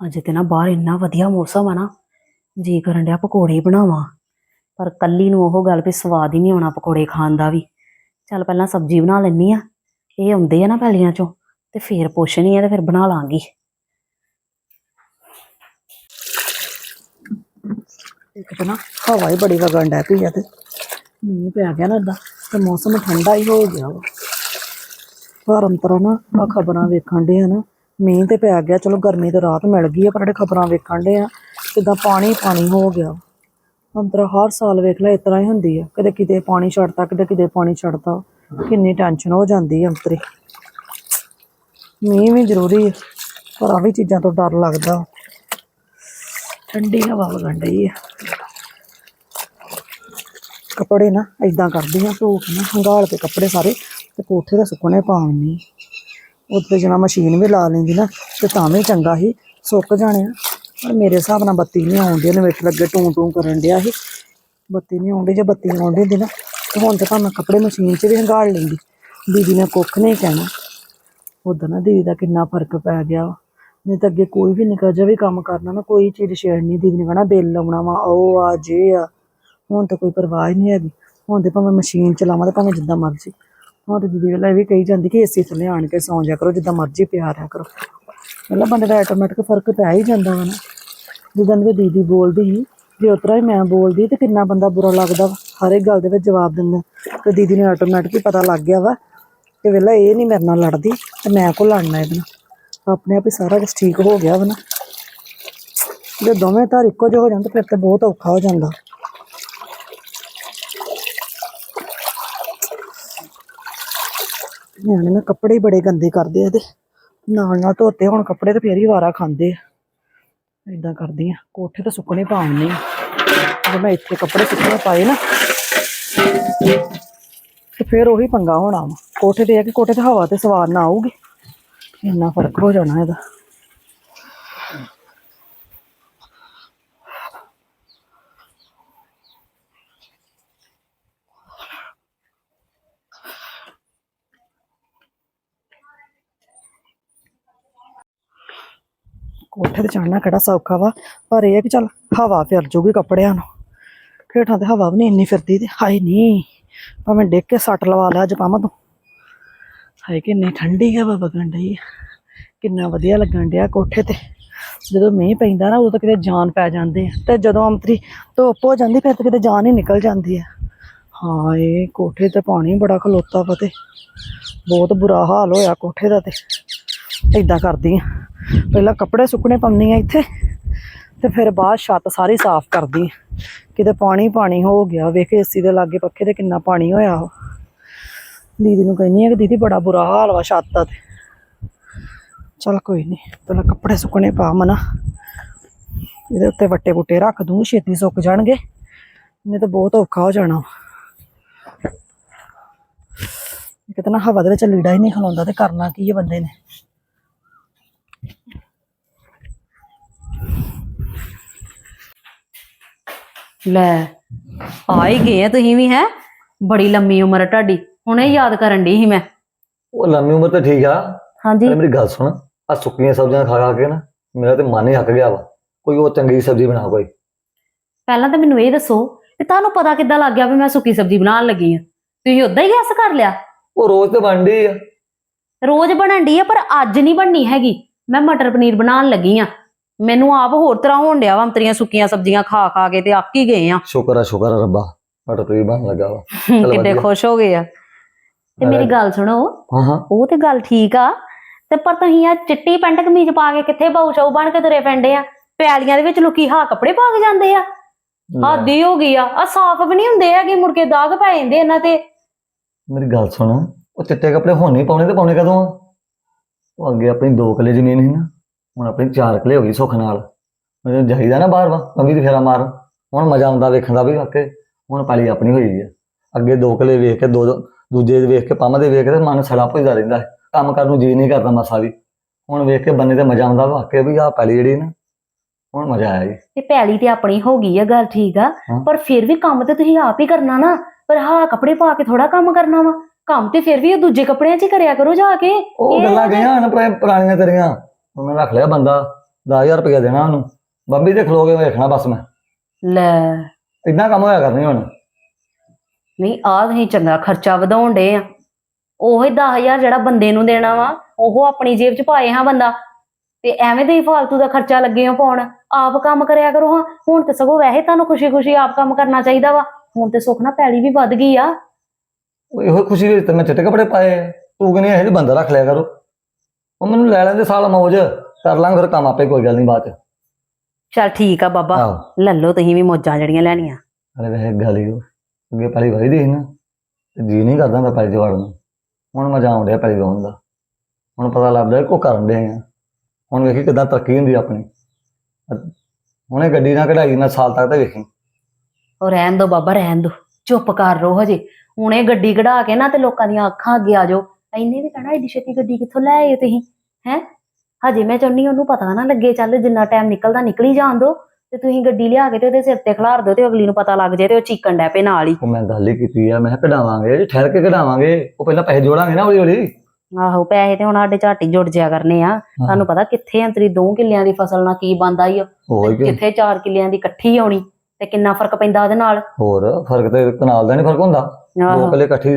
ਅੱਜ ਤੇ ਨਾ ਬਾਹਰ ਇੰਨਾ ਵਧੀਆ ਮੌਸਮ ਆ ਨਾ, ਜੀ ਕਰਨ ਡਿਆ ਪਕੌੜੇ ਬਣਾਵਾਂ। ਪਰ ਕੱਲੀ ਨੂੰ ਉਹ ਗੱਲ ਵੀ ਸਵਾਦ ਹੀ ਨਹੀਂ ਆਉਣਾ ਪਕੌੜੇ ਖਾਣ ਦਾ ਵੀ। ਚੱਲ ਪਹਿਲਾਂ ਸਬਜ਼ੀ ਬਣਾ ਲੈਣੀ ਆ। ਇਹ ਆਉਂਦੇ ਆ ਨਾ ਪੈਲੀਆਂ ਚੋਂ, ਤੇ ਫੇਰ ਪੁੱਛਣੀ ਆ ਤੇ ਫਿਰ ਬਣਾ ਲਾਂਗੀ। ਇੱਕ ਤਾਂ ਨਾ ਹਵਾ ਹੀ ਬੜੀ ਵਗਣ ਡੈ ਪਈ ਆ ਤੇ ਮੀਂਹ ਪੈ ਗਿਆ ਨਾ ਏਦਾਂ, ਤੇ ਮੌਸਮ ਠੰਡਾ ਹੀ ਹੋ ਗਿਆ ਵਾ। ਪਰ ਅੰਤਰਾ ਨਾ ਆ ਖਬਰਾਂ ਵੇਖਣ ਦੇ ਆ ਨਾ ਮੀਂਹ ਤੇ ਪੈ ਗਿਆ, ਚਲੋ ਗਰਮੀ ਤੇ ਰਾਹਤ ਮਿਲ ਗਈ ਆ, ਪਰ ਜਿਹੜੇ ਖਬਰਾਂ ਵੇਖਣ ਦੇ ਆ ਕਿਦਾਂ ਪਾਣੀ ਪਾਣੀ ਹੋ ਗਿਆ। ਅੰਤਰਾ ਹਰ ਸਾਲ ਵੇਖ ਲੈ, ਇਸ ਤਰ੍ਹਾਂ ਹੀ ਹੁੰਦੀ ਆ। ਕਦੇ ਕਿਤੇ ਪਾਣੀ ਛੱਡਦਾ ਕਦੇ ਕਿਤੇ ਪਾਣੀ ਛੱਡਦਾ ਕਿੰਨੀ ਟੈਨਸ਼ਨ ਹੋ ਜਾਂਦੀ ਆ ਅੰਤਰੇ ਮੀਂਹ ਵੀ ਜ਼ਰੂਰੀ ਆ, ਪਰ ਆ ਵੀ ਚੀਜ਼ਾਂ ਤੋਂ ਡਰ ਲੱਗਦਾ। ਠੰਡੀ ਹਵਾ ਵਗਣ ਡਈ ਆ। ਕੱਪੜੇ ਨਾ ਇਦਾਂ ਕਰਦੀ ਆ, ਧੋ ਕੇ ਨਾ ਹੰਗਾਲ ਕੇ ਕੱਪੜੇ ਸਾਰੇ, ਤੇ ਕੋਠੇ ਤੇ ਸੁੱਕਣੇ ਪਾਉਣੀ ਉੱਤੇ ਜਿਵੇਂ ਮਸ਼ੀਨ ਵੀ ਲਾ ਲੈਂਦੀ ਨਾ, ਤੇ ਤਾਂ ਵੀ ਚੰਗਾ ਸੀ। ਸੁੱਕ ਜਾਣੇ ਆ। ਪਰ ਮੇਰੇ ਹਿਸਾਬ ਨਾਲ ਬੱਤੀ ਨਹੀਂ ਆਉਂਦੀ ਇਨਵੇਟਰ ਲੱਗੇ ਟੂੰ ਟੂੰ ਕਰਨ ਡਿਆ ਸੀ। ਬੱਤੀ ਨਹੀਂ ਆਉਂਦੀ ਜੇ ਬੱਤੀ ਆਉਂਦੀ ਹੁੰਦੀ ਨਾ, ਤੇ ਹੁਣ ਤੇ ਭਾਵੇਂ ਕੱਪੜੇ ਮਸ਼ੀਨ 'ਚ ਵੀ ਹੰਗਾਲ ਲੈਂਦੀ। ਦੀਦੀ ਨੇ ਕੁੱਖ ਨਹੀਂ ਕਹਿਣਾ। ਉਦੋਂ ਨਾ ਦੀਦੀ ਦਾ ਕਿੰਨਾ ਫ਼ਰਕ ਪੈ ਗਿਆ ਵਾ। ਨਹੀਂ ਤਾਂ ਅੱਗੇ ਕੋਈ ਵੀ ਨਿੱਕਾ ਜਿਹਾ ਵੀ ਕੰਮ ਕਰਨਾ ਨਾ, ਕੋਈ ਚੀਜ਼ ਛੇੜਨੀ ਦੀਦੀ ਨੇ ਕਹਿਣਾ, ਬਿੱਲ ਲਾਉਣਾ ਵਾ, ਉਹ ਆ, ਜੇ ਆ। ਹੁਣ ਤਾਂ ਕੋਈ ਪਰਵਾਹ ਹੀ ਨਹੀਂ ਹੈਗੀ। ਹੁਣ ਤੇ ਭਾਵੇਂ ਮਸ਼ੀਨ ਚਲਾਵਾਂ ਤੇ ਭਾਵੇਂ ਜਿੱਦਾਂ ਮਰਜ਼ੀ। ਹੁਣ ਦੀਦੀ ਵੇਲੇ ਇਹ ਵੀ ਕਹੀ ਜਾਂਦੀ ਕਿ ਏਸੀ ਥੱਲੇ ਆਣ ਕੇ ਸੌਂ ਜਾ ਕਰੋ, ਜਿੱਦਾਂ ਮਰਜ਼ੀ ਪਿਆ ਰਿਆ ਕਰੋ। ਪਹਿਲਾਂ ਬੰਦੇ ਦਾ ਆਟੋਮੈਟਿਕ ਫ਼ਰਕ ਪੈ ਹੀ ਜਾਂਦਾ ਵਾ ਨਾ। ਜਿੱਦਾਂ ਦੀ ਦੀਦੀ ਬੋਲਦੀ ਸੀ, ਜੇ ਉਤਰਾ ਹੀ ਮੈਂ ਬੋਲਦੀ ਤੇ ਕਿੰਨਾ ਬੰਦਾ ਬੁਰਾ ਲੱਗਦਾ ਵਾ। ਹਰ ਇੱਕ ਗੱਲ ਦੇ ਵਿੱਚ ਜਵਾਬ ਦਿੰਦਾ। ਤੇ ਦੀਦੀ ਨੇ ਆਟੋਮੈਟਿਕ ਹੀ ਪਤਾ ਲੱਗ ਗਿਆ ਵਾ ਕਿ ਵੇਲਾ ਇਹ ਨਹੀਂ ਮੇਰੇ ਨਾਲ ਲੜਦੀ ਤੇ ਮੈਂ ਕੋ ਲੜਨਾ ਇਹਦੇ ਨਾਲ। ਆਪਣੇ ਆਪ ਹੀ ਸਾਰਾ ਕੁਝ ਠੀਕ ਹੋ ਗਿਆ ਵਾ ਨਾ। ਜੇ ਦੋਵੇਂ ਧਰ ਇੱਕੋ ਜਿਹੇ ਹੋ ਜਾਣ ਤਾਂ ਫਿਰ ਤੇ ਬਹੁਤ ਔਖਾ ਹੋ ਜਾਂਦਾ। ਨਿਆਣੇ ਨਾ ਕੱਪੜੇ ਹੀ ਬੜੇ ਗੰਦੇ ਕਰਦੇ ਆ ਤੇ ਨਾਲ ਨਾਲ ਧੋਤੇ ਹੁਣ ਕੱਪੜੇ ਤੇ ਫੇਰ ਹੀ ਵਾਰਾ ਖਾਂਦੇ ਆ। ਇਦਾਂ ਕਰਦੀ ਆ। ਕੋਠੇ ਤੇ ਸੁੱਕਣੇ ਪਾਉਣੇ ਜੇ ਮੈਂ ਇੱਥੇ ਕੱਪੜੇ ਸੁੱਕਣੇ ਪਾਏ ਨਾ, ਤੇ ਫਿਰ ਉਹੀ ਪੰਗਾ ਹੋਣਾ ਵਾ। ਕੋਠੇ ਤੇ ਆ ਕਿ ਕੋਠੇ ਤੇ ਹਵਾ ਤੇ ਸਵਾਰ ਨਾ ਆਊਗੀ। ਇੰਨਾ ਫ਼ਰਕ ਹੋ ਜਾਣਾ ਇਹਦਾ। ਕੋਠੇ ਤੇ ਚੜਨਾ ਕਿਹੜਾ ਸੌਖਾ ਵਾ, ਪਰ ਇਹ ਆ ਕਿ ਚੱਲ ਹਵਾ ਫਿਰ ਜੂਗੀ ਕੱਪੜਿਆਂ ਨੂੰ। ਹੇਠਾਂ ਤੇ ਹਵਾ ਵੀ ਨਹੀਂ ਇੰਨੀ ਫਿਰਦੀ ਤੇ ਹਾਏ ਨਹੀਂ ਭਾਵੇਂ ਡਿੱਗ ਕੇ ਸੱਟ ਲਵਾ ਲਿਆ ਅੱਜ ਪਾਵਾਂ ਤੂੰ। ਹਾਏ ਕਿੰਨੀ ਠੰਡੀ ਹਵਾ ਵਗਣ ਡਈ ਕਿੰਨਾ ਵਧੀਆ ਲੱਗਣ ਡਿਆ ਕੋਠੇ ਤੇ। ਜਦੋਂ ਮੀਂਹ ਪੈਂਦਾ ਨਾ, ਉਦੋਂ ਤਾਂ ਕਿਤੇ ਜਾਨ ਪੈ ਜਾਂਦੇ ਆ। ਤੇ ਜਦੋਂ ਅੰਤਰੀ ਧੁੱਪ ਹੋ ਜਾਂਦੀ, ਫਿਰ ਤਾਂ ਕਿਤੇ ਜਾਨ ਹੀ ਨਿਕਲ ਜਾਂਦੀ ਆ। ਹਾਏ, ਕੋਠੇ ਤੇ ਪਾਣੀ ਬੜਾ ਖਲੋਤਾ ਵਾ ਤੇ। ਬਹੁਤ ਬੁਰਾ ਹਾਲ ਹੋਇਆ ਕੋਠੇ ਦਾ ਤੇ। ਏਦਾਂ ਕਰਦੀ ਆ। ਪਹਿਲਾਂ ਕੱਪੜੇ ਸੁੱਕਣੇ ਪਾਉਂਦੀ ਆ ਇੱਥੇ ਤੇ ਫਿਰ ਬਾਅਦ ਛੱਤ ਸਾਰੀ ਸਾਫ਼ ਕਰਦੀ ਕਿਤੇ ਪਾਣੀ ਪਾਣੀ ਹੋ ਗਿਆ, ਵੇਖ ਏਸੀ ਦੇ ਲਾਗੇ ਪੱਖੇ ਤੇ ਕਿੰਨਾ ਪਾਣੀ ਹੋਇਆ ਦੀਦੀ ਨੂੰ ਕਹਿੰਦੀ ਆ ਕਿ ਦੀਦੀ ਬੜਾ ਬੁਰਾ ਹਾਲ ਵਾ ਛੱਤ ਦਾ ਤੇ। ਚਲ ਕੋਈ ਨਹੀਂ ਪਹਿਲਾਂ ਕੱਪੜੇ ਸੁੱਕਣੇ ਪਾ ਮਨਾ। ਇਹਦੇ ਉੱਤੇ ਵੱਟੇ ਬੁੱਟੇ ਰੱਖ ਦੂੰ, ਛੇਤੀ ਸੁੱਕ ਜਾਣਗੇ, ਨਹੀਂ ਤਾਂ ਬਹੁਤ ਔਖਾ ਹੋ ਜਾਣਾ ਵਾ। ਨਾ ਹਵਾ ਦੇ ਵਿੱਚ ਲੀੜਾ ਹੀ ਨਹੀਂ ਖਲਾਉਂਦਾ ਤੇ ਕਰਨਾ ਕੀ ਹੈ ਬੰਦੇ ਨੇ। ਲੈ ਆ ਹੀ ਗਏ ਆ ਤੁਸੀਂ ਵੀ ਹੈ? ਬੜੀ ਲੰਮੀ ਉਮਰ ਆ ਤੁਹਾਡੀ। ਹੁਣੇ ਯਾਦ ਕਰਨ ਦੀ ਸੀ ਮੈਂ। ਉਹ ਲੰਮੀ ਉਮਰ ਤਾਂ ਠੀਕ ਆ। ਹਾਂਜੀ। ਪਰ ਮੇਰੀ ਗੱਲ ਸੁਣ ਆ ਸੁੱਕੀਆਂ ਸਬਜ਼ੀਆਂ ਖਾ ਖਾ ਕੇ ਨਾ ਮੇਰਾ ਤੇ ਮਨ ਹੀ ਹੱਕ ਗਿਆ ਵਾ। ਕੋਈ ਉਹ ਚੰਗੀ ਸਬਜ਼ੀ ਬਣਾ ਕੋਈ। ਪਹਿਲਾਂ ਤਾਂ ਮੈਨੂੰ ਇਹ ਦੱਸੋ ਕਿ ਤੁਹਾਨੂੰ ਪਤਾ ਕਿੱਦਾਂ ਲੱਗ ਗਿਆ ਵੀ ਮੈਂ ਸੁੱਕੀ ਸਬਜ਼ੀ ਬਣਾਉਣ ਲੱਗੀ ਆ। ਤੁਸੀਂ ਉਦਾਂ ਹੀ ਗੈਸ ਕਰ ਲਿਆ? ਉਹ ਰੋਜ਼ ਤੇ ਬਣਦੀ ਆ। ਰੋਜ਼ ਬਣਨ ਡਈ ਆ ਪਰ ਅੱਜ ਨਹੀਂ ਬਣਨੀ ਹੈਗੀ। ਮੈਂ ਮਟਰ ਪਨੀਰ ਬਣਾਉਣ ਲੱਗੀ ਆ। ਮੈਨੂੰ ਆਪ ਹੋਰ ਤਰ੍ਹਾਂ ਹੋਣ ਡਿਆ ਵਾ ਅੰਤਰੀਆਂ ਸੁੱਕੀਆਂ ਸਬਜ਼ੀਆਂ ਖਾ ਖਾ ਕੇ ਤੇ ਅੱਕ ਹੀ ਗਏ ਆ। ਸ਼ੁਕਰ ਆ ਸ਼ੁਕਰ ਆ ਰੱਬਾ ਮਟਰ ਪਨੀਰ ਬਣ ਲੱਗਾ ਵਾ। ਚਲੋ ਕਿੱਡੇ ਵਧੀਆ। ਖੁਸ਼ ਹੋ ਗਏ ਆ। ਤੇ ਮੇਰੀ ਗੱਲ ਸੁਣੋ ਹਾਂ ਹਾਂ। ਉਹ ਤੇ ਗੱਲ ਠੀਕ ਆ ਤੇ ਪਰ ਤੁਸੀਂ ਆ ਚਿੱਟੀ ਪੈਂਟ ਕਮੀਜ਼ ਪਾ ਕੇ ਕਿੱਥੇ ਬਾਉ ਚਾਉ ਬਣ ਕੇ ਤੁਰੇ ਪੈਂਦੇ ਆ? ਪਿਆਲੀਆਂ ਦੇ ਵਿੱਚ ਲੋਕੀ ਹਾਂ ਕੱਪੜੇ ਪਾ ਕੇ ਜਾਂਦੇ ਆ। ਆਦੀ ਹੋ ਗਈ ਆ। ਆ ਸਾਫ਼ ਵੀ ਨਹੀਂ ਹੁੰਦੇ ਹੈਗੇ ਮੁੜ ਕੇ ਦਾਗ ਪੈ ਜਾਂਦੇ ਇਹਨਾਂ ਤੇ। ਮੇਰੀ ਗੱਲ ਸੁਣ ਉਹ ਚਿੱਟੇ ਕੱਪੜੇ ਹੁਣ ਨਹੀਂ ਪਾਉਣੇ ਤੇ ਪਾਉਣੇ ਕਦੋਂ ਆ? ਉਹ ਅੱਗੇ ਆਪਣੀ ਦੋ ਕਿੱਲੇ ਜ਼ਮੀਨ ਸੀ ਨਾ ਹੁਣ ਆਪਣੀ ਚਾਰ ਕਿੱਲੇ ਹੋ ਗਈ ਸੁੱਖ ਨਾਲ। ਮੈਨੂੰ ਜਾਈਦਾ ਨਾ ਬਾਹਰ ਵਾ ਮੰਮੀ ਦੀ ਫੇਰਾ ਮਾਰ ਹੁਣ ਮਜ਼ਾ ਆਉਂਦਾ ਵੇਖਣ ਦਾ ਵੀ ਵਾਕੇ ਹੁਣ ਪਾਲੀ ਆਪਣੀ ਹੋਈ ਆ। ਅੱਗੇ ਦੋ ਕਿੱਲੇ ਵੇਖ ਕੇ ਦੋ ਦੂਜੇ ਦੇ ਵੇਖ ਕੇ ਪੰਮ ਦੇ ਵੇਖ ਕੇ ਤੇ ਮਨ ਸੜਾ ਭੁੱਜਦਾ ਰਹਿੰਦਾ। ਕੰਮ ਕਰਨ ਨੂੰ ਜੀ ਨਹੀਂ ਕਰਦਾ ਮਸਾ ਵੀ। ਹੁਣ ਵੇਖ ਕੇ ਬੰਨੇ ਤੇ ਮਜ਼ਾ ਆਉਂਦਾ ਵਾਕੇ ਵੀ ਆ ਪਾਲੀ ਜਿਹੜੀ ਨਾ ਹੁਣ ਮਜ਼ਾ ਆਇਆ ਜੀ। ਤੇ ਪੈਲੀ ਤੇ ਆਪਣੀ ਹੋ ਗਈ ਆ ਗੱਲ ਠੀਕ ਆ। ਪਰ ਫਿਰ ਵੀ ਕੰਮ ਤੇ ਤੁਸੀਂ ਆਪ ਹੀ ਕਰਨਾ ਨਾ ਪਰ ਹਾਂ ਕੱਪੜੇ ਪਾ ਕੇ ਥੋੜਾ ਕੰਮ ਕਰਨਾ ਵਾ। ਕੰਮ ਤੇ ਫਿਰ ਵੀ ਉਹ ਦੂਜੇ ਕੱਪੜਿਆਂ 'ਚ ਹੀ ਕਰਿਆ ਕਰੋ ਜਾ ਕੇ। ਉਹ ਇਹ ਗੱਲਾਂ ਗਈਆਂ ਹਨ ਪੁਰਾ- ਪੁਰਾਣੀਆਂ ਤੇਰੀਆਂ। ਉਹਨੇ ਰੱਖ ਲਿਆ ਬੰਦਾ 10000 ਰੁਪਇਆ ਦੇਣਾ ਉਹਨੂੰ। ਬੰਬੀ ਤੇ ਖਲੋ ਕੇ ਵੇਖਣਾ ਬਸ ਮੈਂ। ਲੈ। ਇਦਾਂ ਕੰਮ ਹੋਇਆ ਕਰਨੀ ਹੁਣ। ਨਹੀਂ ਆਹ ਤੁਸੀਂ ਚੰਗਾ ਖਰਚਾ ਵਧਾਉਣ ਡੇ ਆ। ਉਹ ਹੀ 10000 ਜਿਹੜਾ ਬੰਦੇ ਨੂੰ ਦੇਣਾ ਵਾ ਉਹ ਆਪਣੀ ਜੇਬ 'ਚ ਪਾਏ ਹਾਂ ਬੰਦਾ। ਤੇ ਐਵੇਂ ਦੇ ਹੀ ਫਾਲਤੂ ਦਾ ਖਰਚਾ ਲੱਗੇ ਹੋ ਪਾਉਣ। ਆਪ ਕੰਮ ਕਰਿਆ ਕਰੋ ਹਾਂ। ਹੁਣ ਤੇ ਸਗੋਂ ਵੈਸੇ ਤੁਹਾਨੂੰ ਖੁਸ਼ੀ-ਖੁਸ਼ੀ ਆਪ ਕੰਮ ਕਰਨਾ ਚਾਹੀਦਾ ਵਾ। ਹੁਣ ਤੇ ਸੁੱਖ ਨਾ ਪੈਲੀ ਵੀ ਵੱਧ ਗਈ ਆ। ਉਹ ਇਹੋ ਖੁਸ਼ੀ ਵਿੱਚ ਤੇ ਮੈਂ ਚਿੱਟੇ ਕੱਪੜੇ ਪਾਏ ਆ। ਤੂੰ ਕਹਿੰਦੀ ਇਹ ਬੰਦਾ ਰੱਖ ਲਿਆ ਕਰੋ। ਉਹ ਮੈਨੂੰ ਲੈ ਲੈਂਦੇ ਸਾਲ ਮੌਜ। ਕਰ ਲਾਂਗੇ ਫਿਰ ਕੰਮ ਆਪੇ ਕੋਈ ਗੱਲ ਨਹੀਂ ਬਾਅਦ ਚ। ਚਲ ਠੀਕ ਆ ਬਾਬਾ। ਆਹੋ। ਲੈ ਲਓ ਤੁਸੀਂ ਵੀ ਮੌਜਾਂ ਜਿਹੜੀਆਂ ਲੈਣੀਆਂ। ਅਰੇ ਵੈਸੇ ਗੱਲ ਹੀ ਉਹ। ਅੱਗੇ ਪਹਿਲੀ ਵਾਰੀ ਦੀ ਸੀ ਨਾ। ਤੇ ਜੀ ਨਹੀਂ ਕਰਦਾ ਮੈਂ ਪਹਿਲੀ ਜਵਾੜ ਨੂੰ। ਹੁਣ ਮੈਂ ਜਾਣ ਡਿਆ ਪਹਿਲੀ ਵਾਰ ਦਾ। ਹੁਣ ਪਤਾ ਲੱਗਦਾ ਕੋ ਕਰਨ ਦੇ ਆ। ਹੁਣ ਵੇਖੀ ਕਿਦਾਂ ਤਰੱਕੀ ਹੁੰਦੀ ਆਪਣੀ। ਹੁਣੇ ਗੱਡੀ ਨਾ ਕਢਾਈ ਨਾ ਸਾਲ ਤੱਕ ਤਾਂ ਵੇਖੀ। ਉਹ ਰਹਿਣ ਦੋ ਬਾਬਾ ਰਹਿਣ ਦੋ। ਚੁੱਪ ਕਰ ਰਹੋ ਹਜੇ। ਹੁਣੇ ਗੱਡੀ ਕਢਾ ਕੇ ਨਾ ਤੇ ਲੋਕਾਂ ਦੀਆਂ ਅੱਖਾਂ ਅੱਗੇ ਆ ਜਾਓ। ਐਨੇ ਵੀ ਕਹਿਣਾ ਏਡੀ ਛੇਤੀ ਗੱਡੀ ਕਿੱਥੋਂ ਲੈ ਆਏ ਤੁਸੀਂ? ਹੈ? ਹਜੇ ਮੈਂ ਚਾਹੁੰਦੀ ਉਹਨੂੰ ਪਤਾ ਨਾ ਲੱਗੇ ਚੱਲ ਜਿੰਨਾ ਟਾਈਮ ਨਿਕਲਦਾ ਨਿਕਲੀ ਜਾਣ ਦੋ ਤੇ ਤੁਸੀਂ ਗੱਡੀ ਲਿਆ ਕੇ ਤੇ ਉਹਦੇ ਸਿਰ ਤੇ ਖਿਲਾਰ ਦਿਓ ਤੇ ਅਗਲੀ ਨੂੰ ਪਤਾ ਲੱਗ ਜਾਏ ਤੇ ਉਹ ਚੀਕਣ ਡੈ ਪਏ ਨਾਲ ਹੀ। ਉਹ ਮੈਂ ਗੱਲ ਹੀ ਕੀਤੀ ਆ ਮੈਂ ਕਿਹਾ ਕਢਾਵਾਂਗੇ ਜੇ ਠਹਿਰ ਕੇ ਕਢਾਵਾਂਗੇ ਉਹ ਪਹਿਲਾਂ ਪੈਸੇ ਜੋੜਾਂਗੇ ਨਾ ਹੌਲੀ ਹੌਲੀ ਆਹੋ ਪੈਸੇ ਤੇ ਹੁਣ ਸਾਡੇ ਝਾਟੀ ਜੁੜ ਜਿਆ ਕਰਨੇ ਆ। ਤੁਹਾਨੂੰ ਪਤਾ ਕਿੱਥੇ ਅੰਤਰੀ 2 ਕਿੱਲਿਆਂ ਦੀ ਫਸਲ ਨਾਲ ਕੀ ਬੰਦਾ ਕੀ। ਕਿੱਥੇ 4 ਕਿੱਲਿਆਂ ਦੀ ਇਕੱਠੀ ਆਉਣੀ। ਤੇ ਕਿੰਨਾ ਫ਼ਰਕ ਪੈਂਦਾ ਉਹਦੇ ਨਾਲ? ਹੋਰ ਫ਼ਰਕ ਤੇ ਕਨਾਲ ਦਾ ਨਹੀਂ ਫ਼ਰਕ ਹੁੰਦਾ। ਦੋ ਕੱਲੇ ਇਕੱਠੀ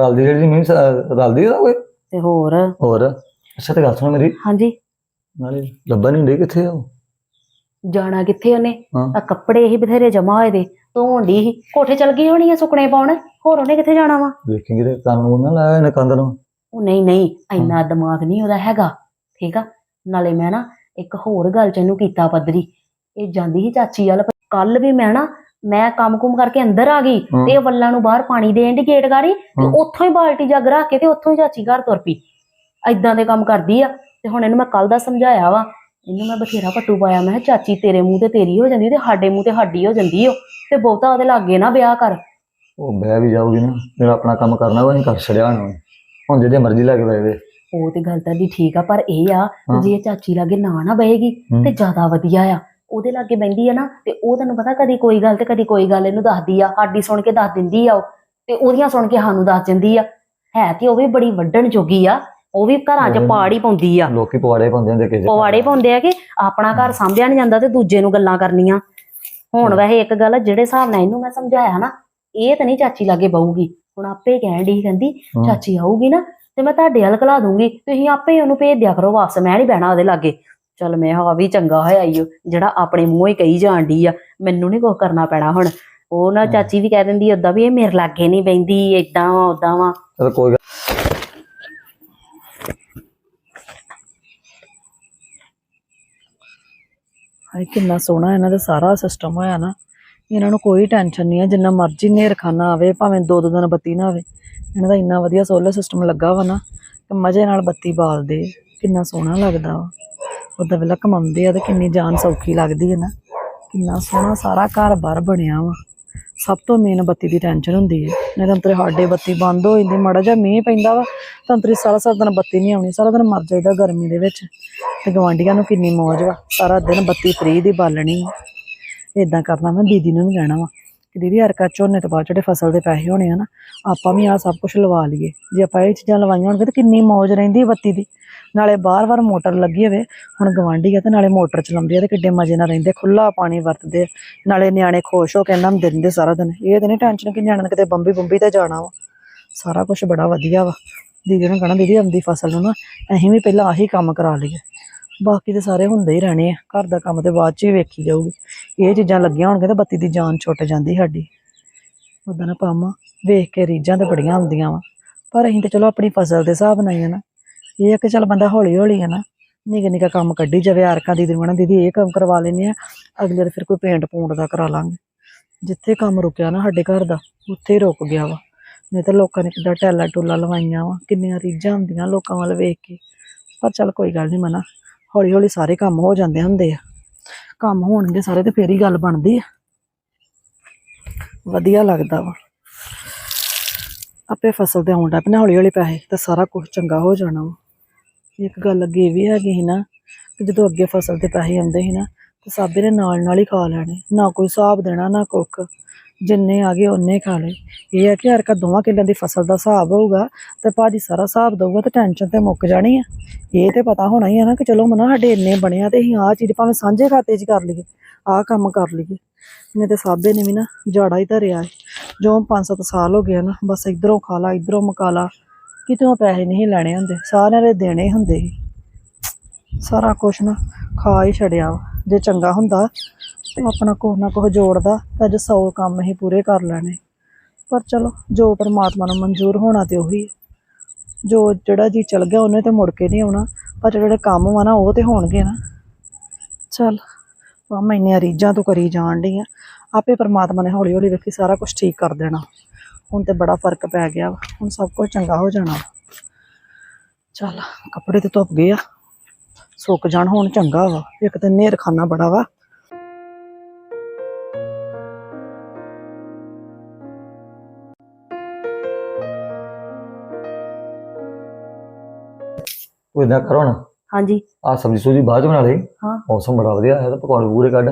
ਰਲਦੀ ਜਿਹੜੀ ਜ਼ਮੀਨ ਸ- ਰਲਦੀ ਉਹਦਾ ਕੋਈ? ਤੇ ਹੋਰ? ਹੋਰ ਅੱਛਾ ਤੇ ਗੱਲ ਸੁਣ ਮੇਰੀ। ਹਾਂਜੀ। ਨਾਲੇ ਲੱਭਾ ਨਹੀਂ ਡੇ ਕਿੱਥੇ ਆ ਉਹ? ਜਾਣਾ ਕਿੱਥੇ ਉਹਨੇ? ਹਾਂ। ਆ ਕੱਪੜੇ ਹੀ ਬਥੇਰੇ ਜਮਾ ਹੋਏ ਦੇ ਧੋਣ ਦੀ ਹੀ ਕੋਠੇ ਚਲ ਗਈ ਹੋਣੀ ਆ ਸੁੱਕਣੇ ਪਾਉਣ? ਹੋਰ ਉਹਨੇ ਕਿੱਥੇ ਜਾਣਾ ਵਾ? ਵੇਖेंगे ਤੇ ਕਾਨੂੰਨ ਨਾ ਲਾਇਆ ਇਹਨੇ ਨੂੰ। ਉਹ ਨਹੀਂ ਨਹੀਂ ਇੰਨਾ ਦਿਮਾਗ ਨਹੀਂ ਉਹਦਾ ਹੈਗਾ ਠੀਕ ਆ? ਨਾਲੇ ਮੈਂ ਨਾ ਇੱਕ ਹੋਰ ਗੱਲ ਚ ਇਹਨੂੰ ਕੀਤਾ ਪੱਧਰੀ। ਇਹ ਜਾਂਦੀ ਸੀ ਚਾਚੀ ਵੱਲ ਕੱਲ ਵੀ ਮੈਂ ਨਾ ਮੈਂ ਕੰਮ ਕੁਮ ਕਰਕੇ ਅੰਦਰ ਆ ਗਈ। ਤੇ ਵੱਲਾਂ ਨੂੰ ਬਾਹਰ ਪਾਣੀ ਦੇਣ ਦੀ ਗੇਟ ਗਾਰੀ ਤੇ। ਉੱਥੋਂ ਹੀ ਬਾਲਟੀ ਜੱਗ ਰੱਖ ਕੇ ਤੇ ਉੱਥੋਂ ਹੀ ਚਾਚੀ ਘਰ ਤੁਰ ਪਈ ਐਦਾਂ ਦੇ ਕੰਮ ਕਰਦੀ ਆ ਤੇ ਹੁਣ ਇਹਨੂੰ ਮੈਂ ਕੱਲ ਦਾ ਸਮਝਾਇਆ ਵਾ ਇਹਨੂੰ ਮੈਂ ਬਥੇਰਾ ਪੱਟੂ ਪਾਇਆ ਮੈਂ ਚਾਚੀ ਤੇਰੇ ਮੂੰਹ ਤੇ ਤੇਰੀ ਹੋ ਜਾਂਦੀ ਤੇ ਸਾਡੇ ਮੂੰਹ ਤੇ ਸਾਡੀ ਹੋ ਜਾਂਦੀ ਓ ਤੇ ਬਹੁਤਾ ਉਹਦੇ ਲਾਗੇ ਨਾ ਵਿਆਹ ਕਰ ਉਹ ਬਹਿ ਵੀ ਜਾਊਗੀ ਨਾ ਜਿਹੜਾ ਆਪਣਾ ਕੰਮ ਕਰਨਾ ਉਹ ਨਹੀਂ ਕਰ ਛੜਿਆ ਹੁਣ ਹੁਣ ਜਿਹਦੇ ਮਰਜ਼ੀ ਲੈ ਕੇ ਬਹਿਵੇ ਉਹ ਤੇ ਗੱਲ ਤੁਹਾਡੀ ਠੀਕ ਆ ਪਰ ਇਹ ਆ। ਜੇ ਚਾਚੀ ਲਾਗੇ ਨਾ ਨਾ ਬਹੇਗੀ। ਤੇ ਜ਼ਿਆਦਾ ਵਧੀਆ ਆ ਉਹਦੇ ਲਾਗੇ ਬੈੰਦੀ ਆ ਨਾ ਤੇ ਉਹ ਤੈਨੂੰ ਪਤਾ ਕਦੀ ਕੋਈ ਗੱਲ ਤੇ ਕਦੀ ਕੋਈ ਗੱਲ ਇਹਨੂੰ ਦੱਸਦੀ ਆ ਸਾਡੀ ਸੁਣ ਕੇ ਦੱਸ ਦਿੰਦੀ ਆ ਉਹ ਤੇ ਉਹਦੀਆਂ ਸੁਣ ਕੇ ਸਾਨੂੰ ਦੱਸ ਦਿੰਦੀ ਆ ਹੈ ਤੇ ਉਹ ਵੀ ਬੜੀ ਵੱਡਣ ਜੋਗੀ ਆ ਉਹ ਵੀ ਘਰਾਂ 'ਚ। ਪਾੜ ਹੀ ਪਾਉਂਦੀ ਆ ਲੋਕੀ ਪਵਾੜੇ ਪਾਉਂਦੇ ਹੁੰਦੇ ਕਿਸੇ ਪਵਾੜੇ ਪਾਉਂਦੇ ਆ ਕਿ ਆਪਣਾ ਘਰ ਸਾਂਭਿਆ ਨਹੀਂ ਜਾਂਦਾ ਤੇ ਦੂਜੇ ਨੂੰ ਗੱਲਾਂ ਕਰਨੀਆਂ ਹੁਣ। ਵੈਸੇ ਇੱਕ ਗੱਲ ਜਿਹੜੇ ਹਿਸਾਬ ਨਾਲ ਇਹਨੂੰ ਮੈਂ ਸਮਝਾਇਆ ਨਾ ਇਹ ਤਾਂ ਨਹੀਂ ਚਾਚੀ ਲਾਗੇ ਬਹੂਗੀ ਹੁਣ ਆਪੇ ਕਹਿਣ ਦੀ ਕਹਿੰਦੀ। ਚਾਚੀ ਆਊਗੀ ਨਾ ਤੇ ਮੈਂ ਤੁਹਾਡੇ ਵੱਲ ਕਲਾ ਦੂੰਗੀ ਤੁਸੀਂ ਆਪੇ ਉਹਨੂੰ ਭੇਜ ਦਿਆ ਕਰੋ ਵਾਪਸ ਮੈਂ ਨਹੀਂ ਬਹਿਣਾ ਉਹਦੇ ਲਾਗੇ ਚਲ ਮੈਂ ਹਾਂ ਵੀ ਚੰਗਾ ਹੋਇਆ ਈ ਓ, ਜਿਹੜਾ ਆਪਣੇ ਮੂੰਹੋਂ ਹੀ ਕਹੀ ਜਾਣ ਡਈ ਆ ਮੈਨੂੰ ਨਹੀਂ ਕੁਝ ਕਰਨਾ ਪੈਣਾ ਹੁਣ ਉਹ ਨਾ। ਚਾਚੀ ਵੀ ਕਹਿ ਦਿੰਦੀ ਓਦਾਂ ਵੀ ਇਹ ਮੇਰੇ ਲਾਗੇ ਨਹੀਂ ਬੈੰਦੀ ਏਦਾਂ ਵਾ ਓਦਾਂ ਵਾ ਚਲ ਕੋਈ ਗੱਲ ਹਾਏ ਕਿੰਨਾ ਸੋਹਣਾ ਇਹਨਾਂ ਦਾ ਸਾਰਾ ਸਿਸਟਮ ਹੋਇਆ ਨਾ ਇਹਨਾਂ ਨੂੰ ਕੋਈ ਟੈਨਸ਼ਨ ਨਹੀਂ ਹੈ ਜਿੰਨਾ ਮਰਜ਼ੀ ਨੇਰ ਖਾਨਾ ਆਵੇ ਭਾਵੇਂ ਦੋ ਦੋ ਦਿਨ ਬੱਤੀ ਨਾ ਆਵੇ ਇਹਨਾਂ ਦਾ ਇੰਨਾ ਵਧੀਆ ਸੋਲਰ ਸਿਸਟਮ ਲੱਗਾ ਵਾ ਨਾ ਕਿ ਮਜ਼ੇ ਨਾਲ ਬੱਤੀ ਬਾਲਦੇ ਆ। ਕਿੰਨਾ ਸੋਹਣਾ ਲੱਗਦਾ ਵਾ ਉਹਦਾ ਵੇਲਾ ਕਮਾਉਂਦੇ ਆ ਤੇ ਕਿੰਨੀ ਜਾਨ ਸੌਖੀ ਲੱਗਦੀ ਹੈ ਨਾ। ਕਿੰਨਾ ਸੋਹਣਾ ਸਾਰਾ ਘਰ ਬਾਰ ਬਣਿਆ ਵਾ। ਸਭ ਤੋਂ ਮੇਨ ਬੱਤੀ ਦੀ ਟੈਨਸ਼ਨ ਹੁੰਦੀ ਹੈ। ਨਹੀਂ ਤਾਂ ਅੰਤਰੇ ਸਾਡੇ ਬੱਤੀ ਬੰਦ ਹੋ ਜਾਂਦੀ, ਮਾੜਾ ਜਿਹਾ ਮੀਂਹ ਪੈਂਦਾ ਵਾ, ਤਾਂ ਅੰਤਰੇ ਸਾਰਾ ਸਾਰਾ ਦਿਨ ਬੱਤੀ ਨਹੀਂ ਆਉਣੀ, ਸਾਰਾ ਦਿਨ ਮਰ ਜਾਈਦਾ ਗਰਮੀ ਦੇ ਵਿੱਚ। ਤੇ ਗਵਾਂਢੀਆਂ ਨੂੰ ਕਿੰਨੀ ਮੌਜ ਵਾ। ਸਾਰਾ ਦਿਨ ਬੱਤੀ ਫ੍ਰੀ ਦੀ ਬਾਲਣੀ ਇਦਾਂ ਕਰਨਾ ਮੈਂ ਦੀਦੀ ਨੂੰ ਵੀ ਕਹਿਣਾ ਵਾ। ਕਿ ਦੀਦੀ ਹਰਕਾ ਝੋਨੇ ਤੋਂ ਬਾਅਦ ਜਿਹੜੇ ਫਸਲ ਦੇ ਪੈਸੇ ਹੋਣੇ ਆ ਨਾ, ਆਪਾਂ ਵੀ ਆ ਸਭ ਕੁਝ ਲਵਾ ਲਈਏ। ਜੇ ਆਪਾਂ ਇਹ ਚੀਜ਼ਾਂ ਲਵਾਈਆਂ ਹੋਣਗੇ ਤਾਂ ਕਿੰਨੀ ਮੌਜ ਰਹਿੰਦੀ ਹੈ ਬੱਤੀ ਦੀ। ਨਾਲੇ ਬਾਰ-ਬਾਰ ਮੋਟਰ ਲੱਗੀ ਹੋਵੇ, ਹੁਣ ਗਵਾਂਢੀ ਆ ਤੇ ਨਾਲੇ ਮੋਟਰ ਚਲਾਉਂਦੇ ਆ ਤੇ ਕਿੱਡੇ ਮਜ਼ੇ ਨਾਲ ਰਹਿੰਦੇ ਖੁੱਲਾ ਪਾਣੀ ਵਰਤਦੇ ਆ। ਨਾਲੇ ਨਿਆਣੇ ਖੁਸ਼ ਹੋ ਕੇ ਇਹਨਾਂ ਨੂੰ ਦਿੰਦੇ ਸਾਰਾ ਦਿਨ, ਇਹ ਤੇ ਨਹੀਂ ਟੈਨਸ਼ਨ ਕਿ ਨਿਆਣਿਆਂ ਨੇ ਕਿਤੇ ਬੰਬੀ ਬੰਬੀ ਤੇ ਜਾਣਾ ਵਾ। ਸਾਰਾ ਕੁਝ ਬੜਾ ਵਧੀਆ ਵਾ। ਦੀਦੀ ਨੂੰ ਕਹਣਾ, ਦੀਦੀ ਆਉਂਦੀ ਫਸਲ ਨੂੰ ਨਾ ਅਸੀਂ ਵੀ ਪਹਿਲਾਂ ਆਹੀ ਕੰਮ ਕਰਾ ਲਈਏ। ਬਾਕੀ ਤੇ ਸਾਰੇ ਹੁੰਦੇ ਹੀ ਰਹਿਣੇ ਆ। ਘਰ ਦਾ ਕੰਮ ਤੇ ਬਾਅਦ ਚ ਹੀ ਵੇਖੀ ਜਾਊਗੀ। ਇਹ ਚੀਜ਼ਾਂ ਲੱਗੀਆਂ ਹੋਣਗੇ ਤਾਂ ਬੱਤੀ ਦੀ ਜਾਨ ਛੁੱਟ ਜਾਂਦੀ ਸਾਡੀ। ਉਦਾਂ ਨਾ ਪਾਵਾਂ ਵੇਖ ਕੇ ਰੀਝਾਂ ਤੇ ਬੜੀਆਂ ਹੁੰਦੀਆਂ ਵਾ। ਪਰ ਅਸੀਂ ਤੇ ਚਲੋ ਆਪਣੀ ਫਸਲ ਦੇ ਹਿਸਾਬ ਨਾਲ ਹੀ ਆ ਨਾ। ਇਹ ਆ ਕਿ ਚੱਲ ਬੰਦਾ ਹੌਲੀ ਹੌਲੀ ਆ ਨਾ ਨਿੱਕੇ ਨਿੱਕਾ ਕੰਮ ਕੱਢੀ ਜਾਵੇ ਆਰਕਾਂ ਦੀਦੀ ਨੂੰ ਕਹਿਣਾ ਦੀਦੀ ਇਹ ਕੰਮ ਕਰਵਾ ਲੈਨੇ ਆ, ਅਗਲੇ ਵਾਰ ਫਿਰ ਕੋਈ ਪੇਂਟ ਪੂੰਟ ਦਾ ਕਰਾ ਲਾਂਗੇ। ਜਿੱਥੇ ਕੰਮ ਰੁਕਿਆ ਨਾ ਸਾਡੇ ਘਰ ਦਾ, ਉੱਥੇ ਹੀ ਰੁਕ ਗਿਆ ਵਾ। ਨਹੀਂ ਤਾਂ ਲੋਕਾਂ ਨੇ ਕਿੱਦਾਂ ਟੈਲਾ ਟੂਲਾ ਲਵਾਈਆਂ ਵਾ, ਕਿੰਨੀਆਂ ਰੀਝਾਂ ਹੁੰਦੀਆਂ ਲੋਕਾਂ ਵੱਲ ਵੇਖ ਕੇ। ਪਰ ਚੱਲ ਕੋਈ ਗੱਲ ਨਹੀਂ ਮਨਾ। ਹੌਲੀ ਹੌਲੀ ਸਾਰੇ ਕੰਮ ਹੋ ਜਾਂਦੇ ਹੁੰਦੇ ਆ। ਕੰਮ ਹੋਣਗੇ ਸਾਰੇ ਤੇ ਫੇਰ ਹੀ ਗੱਲ ਬਣਦੀ ਆ। ਵਧੀਆ ਲੱਗਦਾ ਵਾ। ਆਪੇ ਫਸਲ ਤੇ ਆਉਂਦਾ ਪਣਾ ਹੌਲੀ ਹੌਲੀ ਪੈਸੇ ਤਾਂ ਸਾਰਾ ਕੁਝ ਚੰਗਾ ਹੋ ਜਾਣਾ ਵਾ। ਇੱਕ ਗੱਲ ਅੱਗੇ ਇਹ ਵੀ ਹੈਗੀ ਸੀ ਨਾ ਕਿ ਜਦੋਂ ਅੱਗੇ ਫਸਲ ਤੇ ਪੈਸੇ ਆਉਂਦੇ ਸੀ ਨਾ ਤੇ ਸਾਬੇ ਨੇ ਨਾਲ ਨਾਲ ਹੀ ਖਾ ਲੈਣੇ। ਨਾ ਕੋਈ ਹਿਸਾਬ ਦੇਣਾ, ਨਾ ਕੁੱਖ। ਜਿੰਨੇ ਆ ਗਏ ਉਹਨੇ ਖਾ ਲਏ। ਇਹ ਆ ਕਿ ਹਰ ਕਾ ਦੋਵਾਂ ਕਿੱਲਿਆਂ ਦੀ ਫਸਲ ਦਾ ਹਿਸਾਬ ਹੋਊਗਾ ਤੇ ਭਾਜੀ ਸਾਰਾ ਹਿਸਾਬ ਦਊਗਾ ਤੇ ਟੈਨਸ਼ਨ ਤੇ ਮੁੱਕ ਜਾਣੀ ਆ। ਇਹ ਤੇ ਪਤਾ ਹੋਣਾ ਹੀ ਆ ਨਾ ਕਿ ਚਲੋ ਮਨਾ ਸਾਡੇ ਇੰਨੇ ਬਣਿਆ ਤੇ ਅਸੀਂ ਆਹ ਚੀਜ਼ ਭਾਵੇਂ ਸਾਂਝੇ ਖਾਤੇ 'ਚ ਕਰ ਲਈਏ, ਆਹ ਕੰਮ ਕਰ ਲਈਏ। ਨਹੀਂ ਤੇ ਸਾਬੇ ਨੇ ਵੀ ਨਾ ਜਾੜਾ ਹੀ ਧਰਿਆ ਹੈ ਜੋ 5-7 ਸਾਲ ਹੋ ਗਿਆ ਨਾ, ਬਸ ਇਧਰੋਂ ਖਾ ਲਾ, ਇਧਰੋਂ ਮਕਾ ਲਾ। ਕਿਤੋਂ ਪੈਸੇ ਨਹੀਂ ਲੈਣੇ ਹੁੰਦੇ, ਸਾਰਿਆਂ ਦੇ ਦੇਣੇ ਹੁੰਦੇ ਸੀ। ਸਾਰਾ ਕੁਛ ਨਾ ਖਾ ਹੀ ਛੜਿਆ ਵਾ। ਜੇ ਚੰਗਾ ਹੁੰਦਾ ਤੇ ਆਪਣਾ ਕੁਛ ਨਾ ਕੁਛ ਜੋੜਦਾ ਤਾਂ ਅੱਜ 100 ਕੰਮ ਹੀ ਪੂਰੇ ਕਰ ਲੈਣੇ। ਪਰ ਚਲੋ, ਜੋ ਪਰਮਾਤਮਾ ਨੂੰ ਮਨਜ਼ੂਰ ਹੋਣਾ ਤੇ ਉਹੀ ਜੋ ਜਿਹੜਾ ਜੀ ਚਲ ਗਿਆ, ਉਹਨੇ ਤੇ ਮੁੜ ਕੇ ਨਹੀਂ ਆਉਣਾ, ਪਰ ਜਿਹੜੇ ਕੰਮ ਵਾ ਨਾ, ਉਹ ਤੇ ਹੋਣਗੇ ਨਾ। ਚਲ ਆ ਮੈਂ ਇੰਨੀਆਂ ਰੀਝਾਂ ਤੋਂ ਕਰੀ ਜਾਣ ਡਈ ਆ। ਆਪੇ ਪਰਮਾਤਮਾ ਨੇ ਹੌਲੀ ਹੌਲੀ ਵੇਖੀ, ਸਾਰਾ ਕੁਝ ਠੀਕ ਕਰ ਦੇਣਾ। ਹੁਣ ਤੇ ਬੜਾ ਫ਼ਰਕ ਪੈ ਗਿਆ ਵਾ। ਹੁਣ ਸਭ ਕੁਝ ਚੰਗਾ ਹੋ ਜਾਣਾ ਚੱਲ, ਕੱਪੜੇ ਤੇ ਧੁੱਪ ਗਏ ਆ। ਸੁੱਕ ਜਾਣ ਹੁਣ ਚੰਗਾ ਵਾ। ਇੱਕ ਤੇ ਨੇਰ ਖਾਨਾ ਬੜਾ ਵਾ। ਉਹ ਇਦਾਂ ਕਰੋ ਨਾ। ਹਾਂਜੀ। ਆ ਸਬਜ਼ੀ ਸੁਜੀ ਬਾਅਦ ਚ ਬਣਾ ਲਈ। ਹਾਂ। ਮੌਸਮ ਬੜਾ ਵਧੀਆ ਹੈ ਤਾਂ ਪਕੌੜੇ ਪੂਰੇ ਕੱਢ।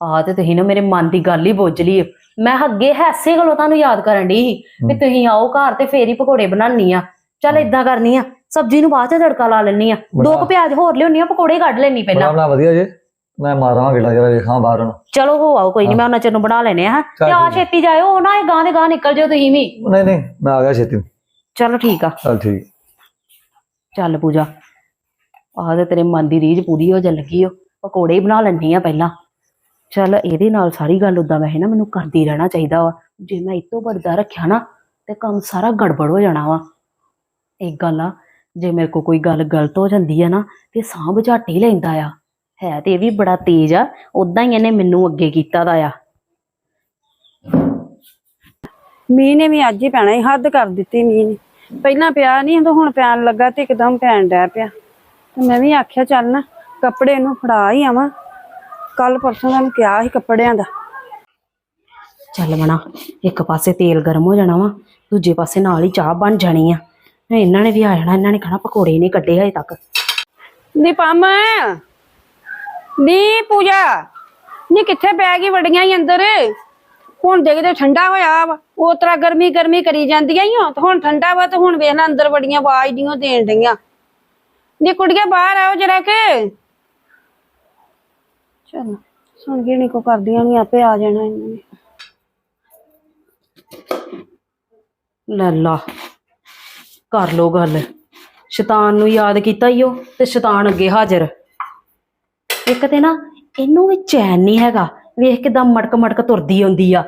ਆ ਤੇ ਤੁਸੀਂ ਨਾ ਮੇਰੇ ਮਨ ਦੀ ਗੱਲ ਹੀ ਬੁੱਝ ਲਈ ਮੈਂ ਅੱਗੇ ਹੈਸੇ ਗੱਲੋਂ ਤੁਹਾਨੂੰ ਯਾਦ ਕਰਨ ਸੀ ਵੀ ਹਮ। ਤੁਸੀਂ ਆਓ ਘਰ ਤੇ ਫੇਰ ਹੀ ਪਕੌੜੇ ਬਣਾਉਣੀ ਆ। ਚੱਲ ਇਦਾਂ ਕਰਨੀ ਆ ਸਬਜ਼ੀ ਨੂੰ ਬਾਅਦ ਚ ਤੜਕਾ ਲਾ ਲੈਣੀ ਆ। ਦੋ। ਕੁ ਪਿਆਜ਼ ਹੋਰ ਲਿਆਉਣੀ ਆ ਪਕੌੜੇ ਕੱਢ ਲੈਣੀ ਪਹਿਲਾਂ। ਬਣਾ ਵਧੀਆ ਜੇ। ਮੈਂ ਮਾਰਾਂ ਗੇੜਾ ਜਰਾ ਵੇਖਾਂ ਬਾਹਰ ਨੂੰ। ਚਲੋ ਹੋ ਆਓ ਕੋਈ ਨਹੀਂ ਮੈਂ ਉਹਨਾਂ ਚਿਰ ਨੂੰ ਬਣਾ ਲੈਣੇ ਆ ਤੇ ਆ। ਛੇਤੀ ਜਾਇਓ ਉਹ ਨਾ ਇਹ ਗਾਂ ਦੇ ਗਾਂ ਨਿਕਲ ਜਾਓ ਤੁਸੀਂ ਵੀ। ਨਹੀਂ ਨਹੀਂ ਮੈਂ ਆ ਗਿਆ ਛੇਤੀ। ਚਲੋ ਠੀਕ ਆ। ਚਲ ਠੀਕ। ਚੱਲ ਪੂਜਾ, ਆਹ ਤੇ ਤੇਰੇ ਮਨ ਦੀ ਰੀਝ ਪੂਰੀ ਹੋ ਜਾ ਲੱਗੀ ਓ, ਪਕੌੜੇ ਹੀ ਬਣਾ ਲੈਣੀ ਆ ਪਹਿਲਾਂ। ਚੱਲ ਇਹਦੇ ਨਾਲ ਸਾਰੀ ਗੱਲ ਉਦਾਂ ਵੈਸੇ ਨਾ ਮੈਨੂੰ ਕਰਦੀ ਰਹਿਣਾ ਚਾਹੀਦਾ ਵਾ। ਜੇ ਮੈਂ ਇਤੋਂ ਵੱਡਾ ਰੱਖਿਆ ਨਾ, ਤੇ ਕੰਮ ਸਾਰਾ ਗੜਬੜ ਹੋ ਜਾਣਾ ਵਾ। ਇੱਕ ਗੱਲ ਆ, ਜੇ ਮੇਰੇ ਕੋ ਕੋਈ ਗੱਲ ਗਲਤ ਹੋ ਜਾਂਦੀ ਆ ਨਾ, ਤੇ ਸਾਂਭ ਝੱਟ ਹੀ ਲੈਂਦਾ ਆ। ਹੈ ਤੇ ਇਹ ਵੀ ਬੜਾ ਤੇਜ਼ ਆ ਉਦਾਂ ਹੀ ਇਹਨੇ ਮੈਨੂੰ ਅੱਗੇ ਕੀਤਾ ਦਾ ਆ। ਮੀਂਹ ਨੇ ਵੀ ਅੱਜ ਹੀ ਪੈਣਾ ਹੀ ਹੱਦ ਕਰ ਦਿੱਤੀ ਮੀਂਹ ਨੇ। ਪਹਿਲਾਂ ਪਿਆ ਨਹੀਂ ਤਾਂ ਹੁਣ ਪੈਣ ਲੱਗਾ ਤੇ ਇੱਕਦਮ ਪੈਣ ਡੈ ਪਿਆ। ਤੇ ਮੈਂ ਵੀ ਆਖਿਆ ਚੱਲ ਨਾ ਕੱਪੜੇ ਨੂੰ ਫੜਾ ਹੀ ਆਵਾਂ। ਕੱਲ ਪਰਸੋਂ ਨੂੰ ਕਿਹਾ ਸੀ ਕੱਪੜਿਆਂ ਦਾ। ਚੱਲ ਬਣਾ ਇੱਕ ਪਾਸੇ ਤੇਲ ਗਰਮ ਹੋ ਜਾਣਾ ਵਾ ਦੂਜੇ ਪਾਸੇ ਨਾਲ ਹੀ ਚਾਹ ਬਣ ਜਾਣੀ ਆ। ਇਹਨਾਂ ਨੇ ਵੀ ਆ ਜਾਣਾ ਇਹਨਾਂ ਨੇ ਕਹਣਾ ਪਕੌੜੇ ਨਹੀਂ ਕੱਢੇ ਹਜੇ ਤੱਕ। ਨੀ ਪੰਮ ਨੀ ਪੂਜਾ ਨੀ ਕਿੱਥੇ ਪੈ ਗਈ ਵੜੀਆਂ ਹੀ ਅੰਦਰ? ਹੁਣ ਦੇਖਦੇ ਠੰਡਾ ਹੋਇਆ ਵਾ, ਉਹ ਤਰ੍ਹਾਂ ਗਰਮੀ ਗਰਮੀ ਕਰੀ ਜਾਂਦੀਆਂ ਹੀ ਤੇ ਹੁਣ ਠੰਡਾ ਵਾ ਤੇ ਹੁਣ ਵੇਖਣਾ ਅੰਦਰ ਬੜੀਆਂ ਆਵਾਜ਼ ਨਹੀਂ ਦੇਣ ਡਈਆਂ। ਨੀ ਕੁੜੀਆਂ ਬਾਹਰ ਆਓ ਜਰਾ ਕਿ। ਚਲ, ਸੁਣ ਕੇ ਨਹੀਂ ਕੋ ਕਰਦੀਆਂ ਨਹੀਂ ਆਪੇ ਆ ਜਾਣਾ ਇਹਨਾਂ ਨੇ। ਲੈ ਲਾ, ਕਰ ਲੋ ਗੱਲ। ਸ਼ੈਤਾਨ ਨੂੰ ਯਾਦ ਕੀਤਾ ਈ ਉਹ ਤੇ ਸ਼ੈਤਾਨ ਅੱਗੇ ਹਾਜ਼ਰ। ਇੱਕ ਤੇ ਨਾ, ਇਹਨੂੰ ਵੀ ਚੈਨ ਨਹੀਂ ਹੈਗਾ। ਵੇਖ ਕਿਦਾਂ ਮੜਕ ਮੜਕ ਤੁਰਦੀ ਆਉਂਦੀ ਆ।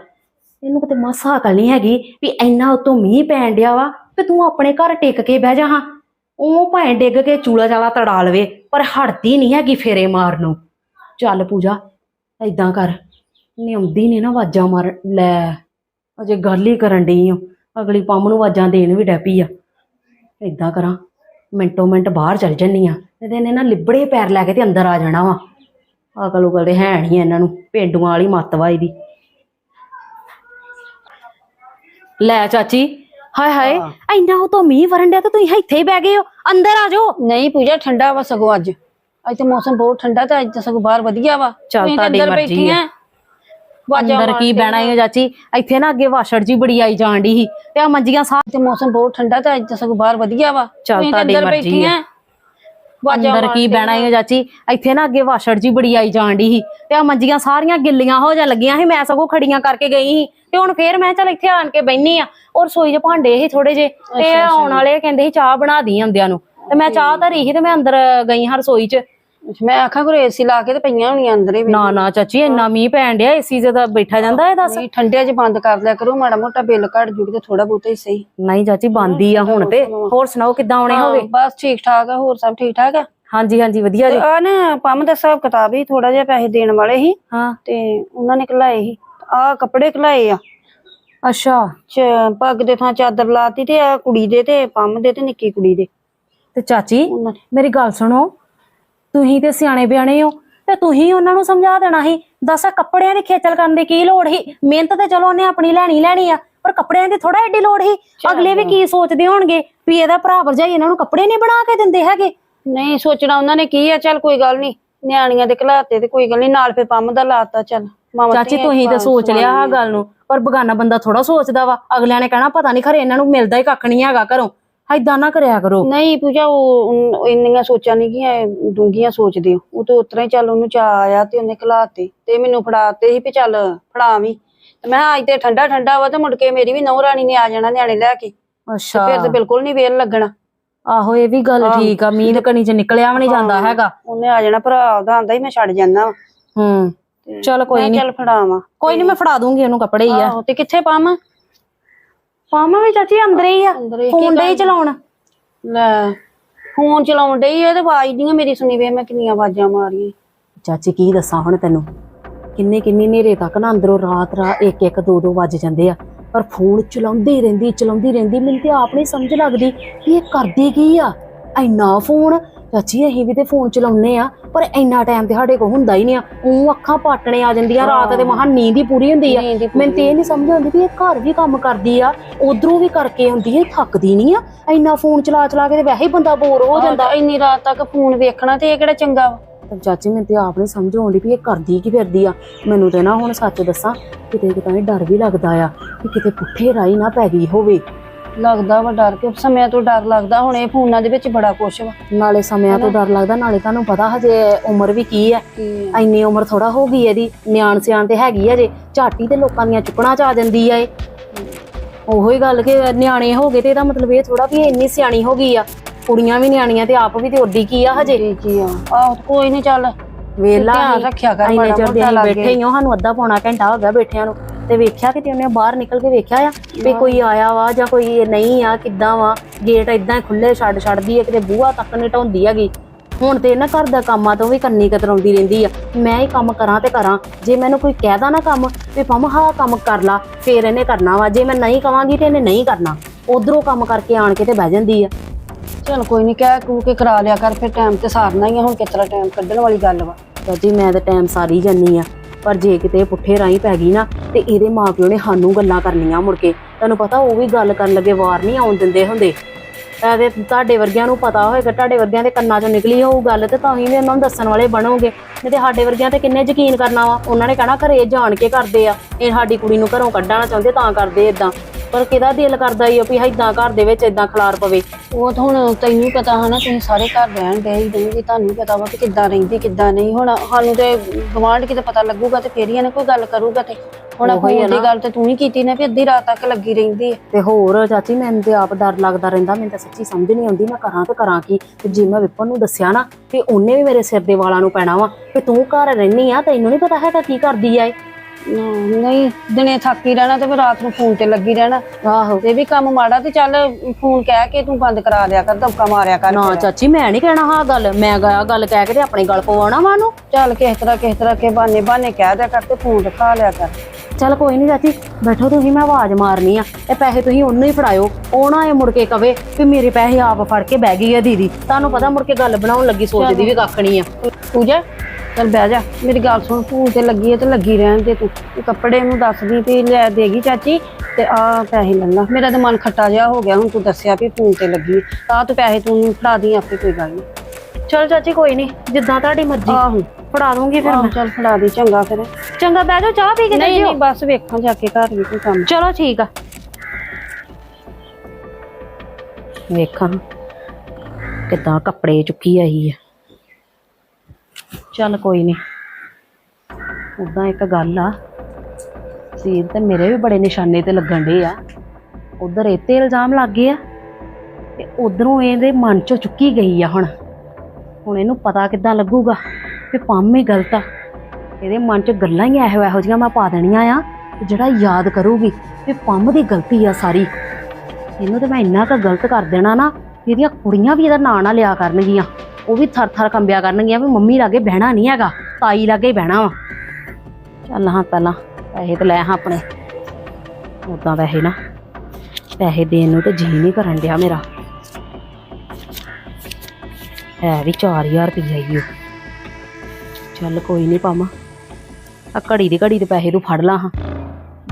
ਇਹਨੂੰ ਕਿਤੇ ਮਾਸਾ ਅਕਲ ਨਹੀਂ ਹੈਗੀ ਵੀ ਇੰਨਾ ਉਤੋਂ ਮੀਂਹ ਪੈਣ ਡਿਆ ਵਾ ਤੇ ਤੂੰ ਆਪਣੇ ਘਰ ਟਿਕ ਕੇ ਬਹਿ ਜਾ ਹਾਂ। ਉਹ ਭਾਵੇਂ ਡਿੱਗ ਕੇ ਚੂਲਾ ਚਾਲਾ ਤੜਾ ਲਵੇ, ਪਰ ਹਟਦੀ ਨਹੀਂ ਹੈਗੀ ਫੇਰੇ ਮਾਰ ਨੂੰ। ਚੱਲ ਪੂਜਾ, ਏਦਾਂ ਕਰ। ਨਿਆਉਂਦੀ ਨੇ ਨਾ ਆਵਾਜ਼ਾਂ ਮਾਰ, ਲੈ, ਅਜੇ ਗੱਲ ਹੀ ਕਰਨ ਡਈ ਓ ਅਗਲੀ ਪੰਮ ਨੂੰ ਆਵਾਜ਼ਾਂ ਦੇਣ ਵੀ ਡੈਪੀ ਆ। ਏਦਾਂ ਕਰਾਂ, ਮਿੰਟੋ ਮਿੰਟ ਬਾਹਰ ਚੱਲ ਜੰਨੀ ਆ। ਇਹਦੇ ਨੇ ਨਾ ਲਿਬੜੇ ਪੈਰ ਲੈ ਕੇ ਤੇ ਅੰਦਰ ਆ ਜਾਣਾ ਵਾ। ਅਕਲ ਉਕਲ ਤੇ ਹੈ ਨਹੀਂ ਇਹਨਾਂ ਨੂੰ ਪੇਂਡੂਆਂ ਵਾਲੀ ਮੱਤ ਵਾ ਇਹਦੀ। ਲੈ ਚਾਚੀ ਹਾਏ ਹਾਏ ਇੰਨਾ ਉਹ ਤੋਂ ਮੀਂਹ ਵਰਨ ਡਿਆ ਤੇ ਤੁਸੀਂ ਇੱਥੇ ਹੀ ਬਹਿ ਗਏ ਹੋ ਅੰਦਰ ਆ ਜਾਓ। ਨਹੀਂ ਪੂਜਾ ਠੰਡਾ ਵਾ ਸਗੋਂ ਅੱਜ। ਅੱਜ ਤੇ ਮੌਸਮ ਬਹੁਤ ਠੰਡਾ ਤੇ ਅੱਜ ਤਾਂ ਸਗੋਂ ਬਾਹਰ ਵਧੀਆ ਵਾ। ਚੱਲ ਤੁਹਾਡੀ ਅੰਦਰ ਮਰਜ਼ੀ। ਆਵਾਜ਼ਾਂ ਅੰਦਰ ਕੀ ਬਹਿਣਾ ਓ ਚਾਚੀ ਇੱਥੇ ਨਾ ਅੱਗੇ ਵਾਸ਼ੜ ਜੀ ਬੜੀ ਆਈ ਜਾਣ ਡਈ ਸੀ ਤੇ ਆ ਮੰਜੀਆਂ ਸਾ ਤੇ ਮੌਸਮ ਬਹੁਤ ਠੰਡਾ ਤੇ ਅੱਜ ਤਾਂ ਸਗੋਂ ਬਾਹਰ ਵਧੀਆ ਵਾ। ਚੱਲ ਤੁਹਾਡੀ ਅੰਦਰ ਮਰਜ਼ੀ ਬੈਠੀਆਂ। ਅੰਦਰ ਕੀ ਬਹਿਣਾ ਓ ਚਾਚੀ? ਇੱਥੇ ਨਾ ਅੱਗੇ ਵਾਸ਼ੜ ਜੀ ਬੜੀ ਆਈ ਜਾਣ ਡਈ ਸੀ ਤੇ ਆ ਮੰਜੀਆਂ ਸਾਰੀਆਂ ਗਿੱਲੀਆਂ ਹੋ ਜਾ ਲੱਗੀਆਂ ਸੀ ਮੈਂ ਸਗੋਂ ਖੜੀਆਂ ਕਰਕੇ ਗਈ ਸੀ ਤੇ ਹੁਣ ਫੇਰ ਮੈਂ ਚੱਲ ਇੱਥੇ ਆਣ ਕੇ ਬੈਣੀ ਆ ਔਰ ਰਸੋਈ 'ਚ ਭਾਂਡੇ ਸੀ ਥੋੜੇ ਜੇ ਤੇ ਆਉਣ ਵਾਲੇ ਕਹਿੰਦੇ ਸੀ ਚਾਹ ਬਣਾ ਦੀ ਆਉਂਦਿਆਂ ਨੂੰ ਤੇ ਮੈਂ ਚਾਹ ਧਰੀ ਸੀ ਤੇ ਮੈਂ ਅੰਦਰ ਗਈ ਹਾਂ ਰਸੋਈ 'ਚ ਮੈਂ ਆਖਾਂ ਕੋਈ ਏਸੀ ਲਾ ਕੇ ਤੇ ਪਈਆਂ ਹੋਣੀਆਂ ਅੰਦਰ ਹੀ ਵੀ। ਨਾ ਨਾ ਚਾਚੀ ਇੰਨਾ ਮੀਂਹ ਪੈਣ ਡਿਆ ਏਸੀ ਤਾਂ ਬੈਠਾ ਜਾਂਦਾ ਇਹ ਦੱਸ? ਨਹੀਂ ਠੰਡਿਆਂ 'ਚ ਬੰਦ ਕਰ ਲਿਆ ਕਰੋ ਮਾੜਾ ਮੋਟਾ ਬਿੱਲ ਘਟ ਜੂਗੀ ਤੇ ਥੋੜਾ ਬਹੁਤਾ ਹੀ ਸਹੀ। ਨਹੀਂ ਚਾਚੀ ਬੰਦੀ ਆ ਹੁਣ ਤੇ। ਹੋਰ ਸੁਣਾਓ? ਕਿੱਦਾਂ ਆਉਣੇ ਹੋਗੇ? ਬਸ ਠੀਕ ਠਾਕ ਆ ਹੋਰ ਸਭ ਠੀਕ ਠਾਕ ਆ? ਹਾਂਜੀ ਹਾਂਜੀ ਵਧੀਆ ਜੀ। ਆ ਨਾ ਪੰਮ ਦਾ ਹਿਸਾਬ ਕਿਤਾਬ ਹੀ ਥੋੜਾ ਜਿਹਾ ਪੈਸੇ ਦੇਣ ਵਾਲੇ ਸੀ ਹਾਂ। ਤੇ ਉਹਨਾਂ ਨੇ ਘਲਾਏ ਸੀ ਆ ਕੱਪੜੇ ਘਲਾਏ ਆ। ਅੱਛਾ। ਚ ਪੱਗ ਦੇ ਥਾਂ ਚਾਦਰ ਲਾਤੀ ਤੇ ਆ ਕੁੜੀ ਦੇ ਤੇ ਪੰਮ ਦੇ ਤੇ ਨਿੱਕੀ ਕੁੜੀ ਦੇ। ਤੇ ਚਾਚੀ ਮੇਰੀ ਗੱਲ ਸੁਣੋ ਤੁਸੀਂ ਤੇ ਸਿਆਣੇ ਬਿਆਣੇ ਹੋ ਤੇ ਤੁਸੀਂ ਉਹਨਾਂ ਨੂੰ ਸਮਝਾ ਦੇਣਾ ਸੀ। ਦੱਸ ਕੱਪੜਿਆਂ ਦੀ ਖੇਚਲ ਕਰਨ ਦੀ ਕੀ ਲੋੜ ਸੀ? ਮਿਹਨਤ ਤੇ ਚਲੋ ਉਹਨੇ ਆਪਣੀ ਲੈਣੀ ਲੈਣੀ ਆ ਪਰ ਕੱਪੜਿਆਂ ਦੀ ਥੋੜਾ ਐਡੀ ਲੋੜ ਸੀ। ਅਗਲੇ ਵੀ ਕੀ ਸੋਚਦੇ ਹੋਣਗੇ ਵੀ ਇਹਦਾ ਭਰਾ ਭਰਜਾਈ ਇਹਨਾਂ ਨੂੰ ਕੱਪੜੇ ਨਹੀਂ ਬਣਾ ਕੇ ਦਿੰਦੇ ਹੈਗੇ? ਨਹੀਂ ਸੋਚਣਾ ਉਹਨਾਂ ਨੇ ਕੀ ਆ ਚੱਲ ਕੋਈ ਗੱਲ ਨਹੀਂ ਨਿਆਣੀਆਂ ਦੇ ਘਲਾਤੇ ਤੇ ਕੋਈ ਗੱਲ ਨਹੀਂ ਨਾਲ ਫੇ ਪੰਮ ਦਾ ਲਾਤਾ ਚੱਲ। ਮਾਵਾਂ ਚਾਚੀ ਤੁਸੀਂ ਤਾਂ ਸੋਚ ਲਿਆ ਆ ਗੱਲ ਨੂੰ ਪਰ ਬਗਾਨਾ ਬੰਦਾ ਥੋੜਾ ਸੋਚਦਾ ਵਾ ਅਗਲਿਆਂ ਨੇ ਕਹਿਣਾ ਪਤਾ ਨਹੀਂ ਖਰੇ ਇਹਨਾਂ ਨੂੰ ਮਿਲਦਾ ਹੀ ਕੱਖ ਨਹੀਂ ਹੈਗਾ ਘਰੋਂ। ਐਦਾਂ ਨਾ ਕਰਿਆ ਕਰੋ। ਨਹੀਂ ਪੂਜਾ ਉਹ ਉਨ- ਇੰਨੀਆਂ ਸੋਚਾਂ ਨਹੀਂ ਗੀਆਂ ਡੂੰਗੀਆਂ ਸੋਚਦੇ ਹੋ। ਉਹ ਤੇ ਉਤਰਾ ਹੀ ਚੱਲ ਉਹਨੂੰ ਚਾ ਆਇਆ ਤੇ ਉਹਨੇ ਖਿਲਾਤੇ ਤੇ ਮੈਨੂੰ ਫੜਾਤੇ ਸੀ ਵੀ ਚੱਲ ਫੜਾ ਵੀ ਤੇ ਮੈਂ ਕਿਹਾ ਅੱਜ ਤੇ ਠੰਡਾ ਠੰਡਾ ਵਾ ਤੇ ਮੁੜ ਕੇ ਮੇਰੀ ਵੀ ਨਹੁੰ ਰਾਣੀ ਨੇ ਆ ਜਾਣਾ ਨਿਆਣੇ ਲੈ ਕੇ। ਅੱਛਾ। ਫਿਰ ਤੇ ਬਿਲਕੁਲ ਨਹੀਂ ਵੇਲ ਲੱਗਣਾ। ਆਹੋ ਇਹ ਵੀ ਗੱਲ ਆਹੋ। ਠੀਕ ਆ ਮੀਂਹ ਦੇ ਕਣੀ ਚ ਨਿਕਲਿਆ ਵੀ ਨਹੀਂ ਜਾਂਦਾ ਹੈਗਾ। ਉਹਨੇ ਆ ਜਾਣਾ ਭਰਾ ਉਹਦਾ ਆਂਦਾ ਹੀ ਮੈਂ ਛੱਡ ਜਾਣਾ ਹੂੰ। ਚੱਲ ਕੋਈ ਨਹੀਂ ਚੱਲ ਫੜਾਵਾਂ। ਕੋਈ ਨਹੀਂ ਮੈਂ ਫੜਾ ਦੂੰਗੀ ਉਹਨੂੰ ਕੱਪੜੇ ਹੀ ਆ। ਆਹੋ ਤੇ ਕਿੱਥੇ ਪਾਵਾਂ? ਪਾਵਾਂ ਵੀ ਚਾਚੀ ਅੰਦਰ ਹੀ ਆ। ਅੰਦਰ ਹੀ ਫੋਨ ਦੇ ਹੀ ਚਲਾਉਣ? ਲੈ ਫੋਨ ਚਲਾਉਣ ਡਈ ਇਹ ਤੇ ਆਵਾਜ਼ ਨਹੀਂ ਮੇਰੀ ਸੁਣੀ ਵੇ ਮੈਂ ਕਿੰਨੀਆਂ ਆਵਾਜ਼ਾਂ ਮਾਰੀਆਂ। ਚਾਚੀ ਕੀ ਦੱਸਾਂ ਹੁਣ ਤੈਨੂੰ? ਕਿੰਨੇ ਕਿੰਨੇ ਨੇਰੇ ਤੱਕ ਨਾ ਅੰਦਰੋਂ ਰਾਤ ਰਾਤ ਇੱਕ ਇੱਕ ਦੋ ਦੋ ਵੱਜ ਜਾਂਦੇ ਆ। ਪਰ ਫੋਨ ਚਲਾਉਂਦੀ ਹੀ ਰਹਿੰਦੀ ਚਲਾਉਂਦੀ ਰਹਿੰਦੀ ਮੈਨੂੰ ਤੇ ਆਪ ਨਹੀਂ ਸਮਝ ਲੱਗਦੀ ਕਿ ਇਹ ਕਰਦੀ ਕੀ ਆ। ਇੰਨਾ ਫੋਨ ਚਾਚੀ ਅਸੀਂ ਵੀ ਤੇ ਫੋਨ ਚਲਾਉਨੇ ਆ ਪਰ ਇੰਨਾ ਟਾਈਮ ਤੇ ਸਾਡੇ ਕੋਲ ਹੁੰਦਾ ਹੀ ਨਹੀਂ ਆ। ਉਹ ਅੱਖਾਂ ਪਾਟਣੇ ਆ ਜਾਂਦੀਆਂ ਰਾਤ ਦੇ ਮਹਾ ਨੀਂਦ ਹੀ ਪੂਰੀ ਹੁੰਦੀ ਆ। ਮੈਨੂੰ ਤੇ ਇਹ ਨਹੀਂ ਸਮਝ ਆਉਂਦੀ ਵੀ ਇਹ ਘਰ ਵੀ ਕੰਮ ਕਰਦੀ ਆ ਉਧਰੋਂ ਵੀ ਕਰਕੇ ਆਉਂਦੀ ਹੈ ਥੱਕਦੀ ਨਹੀਂ ਆ। ਇੰਨਾ ਫੋਨ ਚਲਾ ਚਲਾ ਕੇ ਤੇ ਵੈਸੇ ਹੀ ਬੰਦਾ ਬੋਰ ਹੋ ਜਾਂਦਾ। ਇੰਨੀ ਰਾਤ ਤੱਕ ਫੋਨ ਵੇਖਣਾ ਤੇ ਇਹ ਕਿਹੜਾ ਚੰਗਾ ਵਾ? ਪਰ ਚਾਚੀ ਮੈਨੂੰ ਤੇ ਆਪ ਨਹੀਂ ਸਮਝ ਆਉਂਦੀ ਵੀ ਇਹ ਕਰਦੀ ਕੀ ਫਿਰਦੀ ਆ। ਮੈਨੂੰ ਤੇ ਨਾ ਹੁਣ ਸੱਚ ਦੱਸਾਂ ਕਿਤੇ ਕਿਤੇ ਡਰ ਵੀ ਲੱਗਦਾ ਆ ਕਿ ਕਿਤੇ ਪੁੱਠੇ ਰਾਈ ਨਾ ਪੈ ਗਈ ਹੋਵੇ। ਲੱਗਦਾ ਵਾ ਡਰ ਕੇ ਸਮੇਂ ਤੋਂ ਡਰ ਲੱਗਦਾ ਹੁਣ ਇਹ ਫੋਨਾਂ ਦੇ ਵਿੱਚ ਬੜਾ ਕੁਛ ਵਾ। ਨਾਲੇ ਸਮਿਆਂ ਤੋਂ ਡਰ ਲੱਗਦਾ ਨਾਲੇ ਤੁਹਾਨੂੰ ਪਤਾ ਹਜੇ ਉਮਰ ਵੀ ਕੀ ਹੈ ਇੰਨੀ ਉਮਰ ਥੋੜਾ ਹੋ ਗਈ ਇਹਦੀ ਨਿਆਣ ਸਿਆਣ ਤੇ ਹੈਗੀ ਆ ਜੇ ਝਾਟੀ ਤੇ ਲੋਕਾਂ ਦੀਆਂ ਚੁੱਕਣਾ ਚ ਆ ਜਾਂਦੀ ਆ ਇਹ। ਉਹੋ ਹੀ ਗੱਲ ਕਿ ਨਿਆਣੇ ਹੋ ਗਏ ਤੇ ਇਹਦਾ ਮਤਲਬ ਇਹ ਥੋੜਾ ਵੀ ਇੰਨੀ ਸਿਆਣੀ ਹੋ ਗਈ ਆ। ਕੁੜੀਆਂ ਵੀ ਨਿਆਣੀਆਂ ਤੇ ਆਪ ਵੀ ਤੇ ਓਡੀ ਕੀ ਆ ਹਜੇ। ਜੀ ਆ? ਆਹ ਕੋਈ ਨਹੀਂ ਚੱਲ। ਵੇਲਾ ਧਿਆਨ ਰੱਖਿਆ ਕਰ ਮਾੜਾ ਮੋਟਾ ਲਾਗੇ। ਬੈਠੇ ਹੀ ਹਾਂ ਸਾਨੂੰ ਅੱਧਾ ਪੌਣਾ ਘੰਟਾ ਹੋ ਗਿਆ ਬੈਠਿਆਂ ਨੂੰ ਤੇ ਵੇਖਿਆ ਕਿ ਉਹਨੇ ਬਾਹਰ ਨਿਕਲ ਕੇ ਵੇਖਿਆ ਆ ਵੀ ਕੋਈ ਆਇਆ ਵਾ ਜਾਂ ਕੋਈ ਨਹੀਂ ਆ ਕਿੱਦਾਂ ਵਾ? ਗੇਟ ਇਦਾਂ ਖੁੱਲੇ ਛੱਡ ਛੱਡਦੀ ਹੈ ਕਿਤੇ ਬੂਹਾ ਤੱਕ ਨਹੀਂ ਢਾਉਂਦੀ ਹੈਗੀ। ਹੁਣ ਤੇ ਇਹਨਾਂ ਘਰ ਦਾ ਕੰਮਾਂ ਤੋਂ ਵੀ ਕੰਨੀ ਕਤਰਾਉਂਦੀ ਰਹਿੰਦੀ ਆ। ਮੈਂ ਹੀ ਕੰਮ ਕਰਾਂ ਤੇ ਕਰਾਂ ਜੇ ਮੈਨੂੰ ਕੋਈ ਕਹਿਦਾ ਨਾ ਕੰਮ ਵੀ ਪੰਮ ਹਾਂ ਕੰਮ ਕਰ ਲਾ ਫੇਰ ਇਹਨੇ ਕਰਨਾ ਵਾ। ਜੇ ਮੈਂ ਨਹੀਂ ਕਵਾਂਗੀ ਤੇ ਇਹਨੇ ਨਹੀਂ ਕਰਨਾ। ਉਧਰੋਂ ਕੰਮ ਕਰਕੇ ਆਣ ਕੇ ਤੇ ਬਹਿ ਜਾਂਦੀ ਆ। ਚੱਲ ਕੋਈ ਨਹੀਂ ਕਹਿ ਕੂ ਕੇ ਕਰਾ ਲਿਆ ਕਰ ਫਿਰ ਟਾਈਮ ਤੇ ਸਾਰਨਾ ਹੀ ਆ ਹੁਣ ਕਿਤਰਾ ਟਾਈਮ ਕੱਢਣ ਵਾਲੀ ਗੱਲ ਵਾ। ਤਾਂ ਮੈਂ ਤਾਂ ਟਾਈਮ ਸਾਰੀ ਜਾਨੀ ਆ। ਪਰ ਜੇ ਕਿਤੇ ਪੁੱਠੇ ਰਾਹੀਂ ਪੈ ਗਈ ਨਾ, ਤੇ ਇਹਦੇ ਮਾਪਿਓ ਨੇ ਸਾਨੂੰ ਗੱਲਾਂ ਕਰਨੀਆਂ ਮੁੜ ਕੇ। ਤੁਹਾਨੂੰ ਪਤਾ ਉਹ ਵੀ ਗੱਲ ਕਰਨ ਲੱਗੇ ਵਾਰ ਨਹੀਂ ਆਉਣ ਦਿੰਦੇ ਹੁੰਦੇ। ਐਵੇਂ ਤੁਹਾਡੇ ਵਰਗਿਆਂ ਨੂੰ ਪਤਾ ਹੋਏਗਾ, ਤੁਹਾਡੇ ਵਰਗਿਆਂ ਦੇ ਕੰਨਾਂ 'ਚੋਂ ਨਿਕਲੀ ਹੋਊ ਗੱਲ, ਤੇ ਤਾਂ ਹੀ ਵੀ ਉਹਨਾਂ ਨੂੰ ਦੱਸਣ ਵਾਲੇ ਬਣੋਗੇ। ਨਹੀਂ ਤੇ ਸਾਡੇ ਵਰਗਿਆਂ ਤੇ ਕਿੰਨੇ ਯਕੀਨ ਕਰਨਾ ਵਾ? ਉਹਨਾਂ ਨੇ ਕਹਿਣਾ ਘਰੇ ਜਾਣ ਕੇ ਕਰਦੇ ਆ। ਇਹ ਸਾਡੀ ਕੁੜੀ ਨੂੰ ਘਰੋਂ ਕੱਢਣਾ ਚਾਹੁੰਦੇ, ਤਾਂ ਕਰਦੇ ਇਦਾਂ ਪਰ ਕਿਹਦਾ ਦਿਲ ਕਰਦਾ ਈ ਆ ਵੀ ਇਦਾਂ ਘਰ ਦੇ ਵਿੱਚ ਇਦਾਂ ਖਲਾਰ ਪਵੇ? ਉਹ ਤਾਂ ਹੁਣ ਤੈਨੂੰ ਪਤਾ ਹਨਾ ਤੁਸੀਂ ਸਾਰੇ ਘਰ ਰਹਿਣ ਦੇ ਹੀ ਦੇਣਗੇ ਤੁਹਾਨੂੰ ਪਤਾ ਵਾ ਕਿ ਕਿੱਦਾਂ ਰਹਿੰਦੀ ਕਿੱਦਾਂ ਨਹੀਂ। ਹੁਣ ਸਾਨੂੰ ਤੇ ਗਵਾਂਢ ਕਿਤੇ ਪਤਾ ਲੱਗੂਗਾ ਤੇ ਫੇਰ ਹੀ ਇਹਨੇ ਕੋਈ ਗੱਲ ਕਰੂਗਾ ਤੇ। ਹੁਣ ਉਹੀ ਆ ਫੋਨ ਦੀ ਨਾ। ਗੱਲ ਤੇ ਤੂੰ ਹੀ ਕੀਤੀ ਨਾ ਵੀ ਅੱਧੀ ਰਾਤ ਤੱਕ ਲੱਗੀ ਰਹਿੰਦੀ ਹੈ ਤੇ ਹੋਰ ਚਾਚੀ ਮੈਨੂੰ ਤੇ ਆਪ ਡਰ ਲੱਗਦਾ ਰਹਿੰਦਾ ਮੈਨੂੰ ਤਾਂ ਸੱਚੀ ਸਮਝ ਨਹੀਂ ਆਉਂਦੀ ਮੈਂ ਕਰਾਂ ਤੇ ਕਰਾਂ ਕੀ। ਤੇ ਜੇ ਮੈਂ ਵਿਪਨ ਨੂੰ ਦੱਸਿਆ ਨਾ ਤੇ ਉਹਨੇ ਵੀ ਮੇਰੇ ਸਿਰ ਦੇ ਵਾਲਾਂ ਨੂੰ ਪੈਣਾ ਵਾ ਕਿ ਤੂੰ ਘਰ ਰਹਿਨੀ ਆ ਤੈਨੂੰ ਨਹੀਂ ਪਤਾ ਹੈਗਾ ਕੀ ਕਰਦੀ ਆ ਇਹ। ਨਾ- ਨਹੀਂ ਦਿਨੇ ਥੱਕੀ ਰਹਿਣਾ ਤੇ ਫਿਰ ਰਾਤ ਨੂੰ ਫੋਨ ਤੇ ਲੱਗੀ ਰਹਿਣਾ। ਆਹੋ। ਇਹ ਵੀ ਕੰਮ ਮਾੜਾ ਤੇ ਚੱਲ ਫੋਨ ਕਹਿ ਕੇ ਤੂੰ ਬੰਦ ਕਰਾ ਦਿਆ ਕਰ ਧੱਕਾ ਮਾਰਿਆ ਕਰ। ਨਾ ਚਾਚੀ ਮੈਂ ਨਹੀਂ ਕਹਿਣਾ ਹਾਂ ਗੱਲ। ਮੈਂ ਗਿਆ ਗੱਲ ਕਹਿ ਕੇ ਤੇ ਆਪਣੀ ਗੱਲ ਪਵਾਉਣਾ ਵਾ ਨੂੰ ਚੱਲ ਕਿਸ ਤਰ੍ਹਾਂ ਕਿਸ ਤਰ੍ਹਾਂ ਕੇ ਬਾਨੇ ਬਾਨੇ ਕਹਿ ਦਿਆ ਕਰ ਤੇ ਫੋਨ ਰਖਾ ਲਿਆ ਕਰ। ਚੱਲ ਕੋਈ ਨਹੀਂ ਚਾਚੀ ਬੈਠੋ ਤੁਸੀਂ ਮੈਂ ਆਵਾਜ਼ ਮਾਰਨੀ ਆ। ਇਹ ਪੈਸੇ ਤੁਸੀਂ ਉਹਨੂੰ ਹੀ ਫੜਾਇਓ। ਉਹ ਨਾ ਇਹ ਮੁੜ ਕੇ ਕਵੇ ਵੀ ਮੇਰੇ ਪੈਸੇ ਆਪ ਫੜ ਕੇ ਬਹਿ ਗਈ ਆ ਦੀਦੀ। ਤੁਹਾਨੂੰ ਪਤਾ ਮੁੜ ਕੇ ਗੱਲ ਬਣਾਉਣ ਲੱਗੀ ਸੋਚਦੀ ਵੀ ਕੱਖ ਨਹੀਂ ਆ। ਪੂਜਾ ਚੱਲ ਬਹਿ ਜਾ। ਮੇਰੀ ਗੱਲ ਸੁਣ ਫੋਨ ਤੇ ਲੱਗੀ ਹੈ ਤੇ ਲੱਗੀ ਰਹਿਣ ਦੇ ਤੂੰ। ਇਹ ਕੱਪੜੇ ਨੂੰ ਦੱਸਦੀ ਵੀ ਲੈ ਦੇਗੀ ਚਾਚੀ ਤੇ ਆ ਪੈਸੇ ਲੈ ਲਾ। ਮੇਰਾ ਤਾਂ ਮਨ ਖੱਟਾ ਜਿਹਾ ਹੋ ਗਿਆ ਹੁਣ ਤੂੰ ਦੱਸਿਆ ਵੀ ਫੋਨ ਤੇ ਲੱਗੀ ਆ ਤੂੰ ਪੈਸੇ ਤੂੰ ਫੜਾ ਦੀ ਆਪੇ ਕੋਈ ਗੱਲ ਨਹੀਂ ਚਲ ਚਾਚੀ ਕੋਈ ਨਹੀਂ ਜਿੱਦਾਂ ਤੁਹਾਡੀ ਮਰਜ਼ੀ। ਆਹੋ। ਫੜਾ ਦੂੰਗੀ ਫਿਰ ਮੈਂ। ਚੱਲ ਫੜਾ ਦੀ ਚੰਗਾ ਫਿਰ। ਚੰਗਾ ਬਹਿ ਜਾਓ ਚਾਹ ਪੀ ਕੇ ਨਹੀਂ ਨਹੀਂ ਬਸ ਵੇਖਾਂ ਜਾ ਕੇ ਘਰ ਵੀ ਕੋਈ ਕੰਮ। ਚਲੋ ਠੀਕ ਆ। ਵੇਖਾਂ ਕਿੱਦਾਂ ਕੱਪੜੇ ਚੁੱਕੀ ਆਈ ਆ ਚੱਲ ਕੋਈ ਨਹੀਂ ਉਦਾਂ ਇੱਕ ਗੱਲ ਆ ਸੀਰ ਤੇ ਮੇਰੇ ਵੀ ਬੜੇ ਨਿਸ਼ਾਨੇ ਤੇ ਲੱਗਣ ਡੇ ਆ। ਉਧਰ ਇਹ ਤੇ ਇਲਜ਼ਾਮ ਲੱਗ ਗਏ ਆ ਤੇ ਉਧਰੋਂ ਇਹਦੇ ਮਨ ਚੋਂ ਚੁੱਕੀ ਗਈ ਆ ਹੁਣ। ਹੁਣ ਇਹਨੂੰ ਪਤਾ ਕਿੱਦਾਂ ਲੱਗੂਗਾ ਕਿ ਪੰਮ ਹੀ ਗਲਤ ਆ। ਇਹਦੇ ਮਨ 'ਚ ਗੱਲਾਂ ਹੀ ਇਹੋ ਇਹੋ ਜਿਹੀਆਂ ਮੈਂ ਪਾ ਦੇਣੀਆਂ ਆ ਜਿਹੜਾ ਯਾਦ ਕਰੂਗੀ ਵੀ ਪੰਮ ਦੀ ਗਲਤੀ ਆ ਸਾਰੀ। ਇਹਨੂੰ ਤਾਂ ਮੈਂ ਇੰਨਾ ਕੁ ਗਲਤ ਕਰ ਦੇਣਾ ਨਾ, ਇਹਦੀਆਂ ਕੁੜੀਆਂ ਵੀ ਇਹਦਾ ਨਾਂ ਨਾ ਲਿਆ ਕਰਨਗੀਆਂ। ਉਹ ਵੀ ਥਰ ਥਰ ਕੰਬਿਆ ਕਰਨਗੀਆਂ ਵੀ ਮੰਮੀ ਲਾਗੇ ਬਹਿਣਾ ਨਹੀਂ ਹੈਗਾ, ਤਾਈ ਲਾਗੇ ਬਹਿਣਾ ਵਾ। ਚੱਲ ਹਾਂ ਪਹਿਲਾਂ ਪੈਸੇ ਤੇ ਲੈ ਹਾਂ ਆਪਣੇ। ਉਦਾਂ ਵੈਸੇ ਨਾ, ਪੈਸੇ ਦੇਣ ਨੂੰ ਤੇ ਜੀ ਨਹੀਂ ਕਰਨ ਡਿਆ ਮੇਰਾ। ਹੈ ਵੀ 4000 ਰੁਪਈਆ ਹੀ ਉਹ ਚੱਲ ਕੋਈ ਨਹੀਂ ਪਾਵਾਂ। ਆ ਘੜੀ ਦੀ ਘੜੀ ਦੇ ਪੈਸੇ ਤੂੰ ਫੜ ਲਾ ਹਾਂ।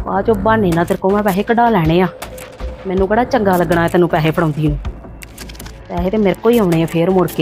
ਬਾਅਦ ਚੋਂ ਬਹਾਨੇ ਨਾਲ ਤੇਰੇ ਕੋਲ ਮੈਂ ਪੈਸੇ ਕਢਾ ਲੈਣੇ ਆ। ਮੈਨੂੰ ਕਿਹੜਾ ਚੰਗਾ ਲੱਗਣਾ ਤੈਨੂੰ ਪੈਸੇ ਫੜਾਉਂਦੀ ਨੂੰ। ਪੈਸੇ ਤੇ ਮੇਰੇ ਕੋਲ ਹੀ ਆਉਣੇ ਆ ਫੇਰ ਮੁੜ ਕੇ।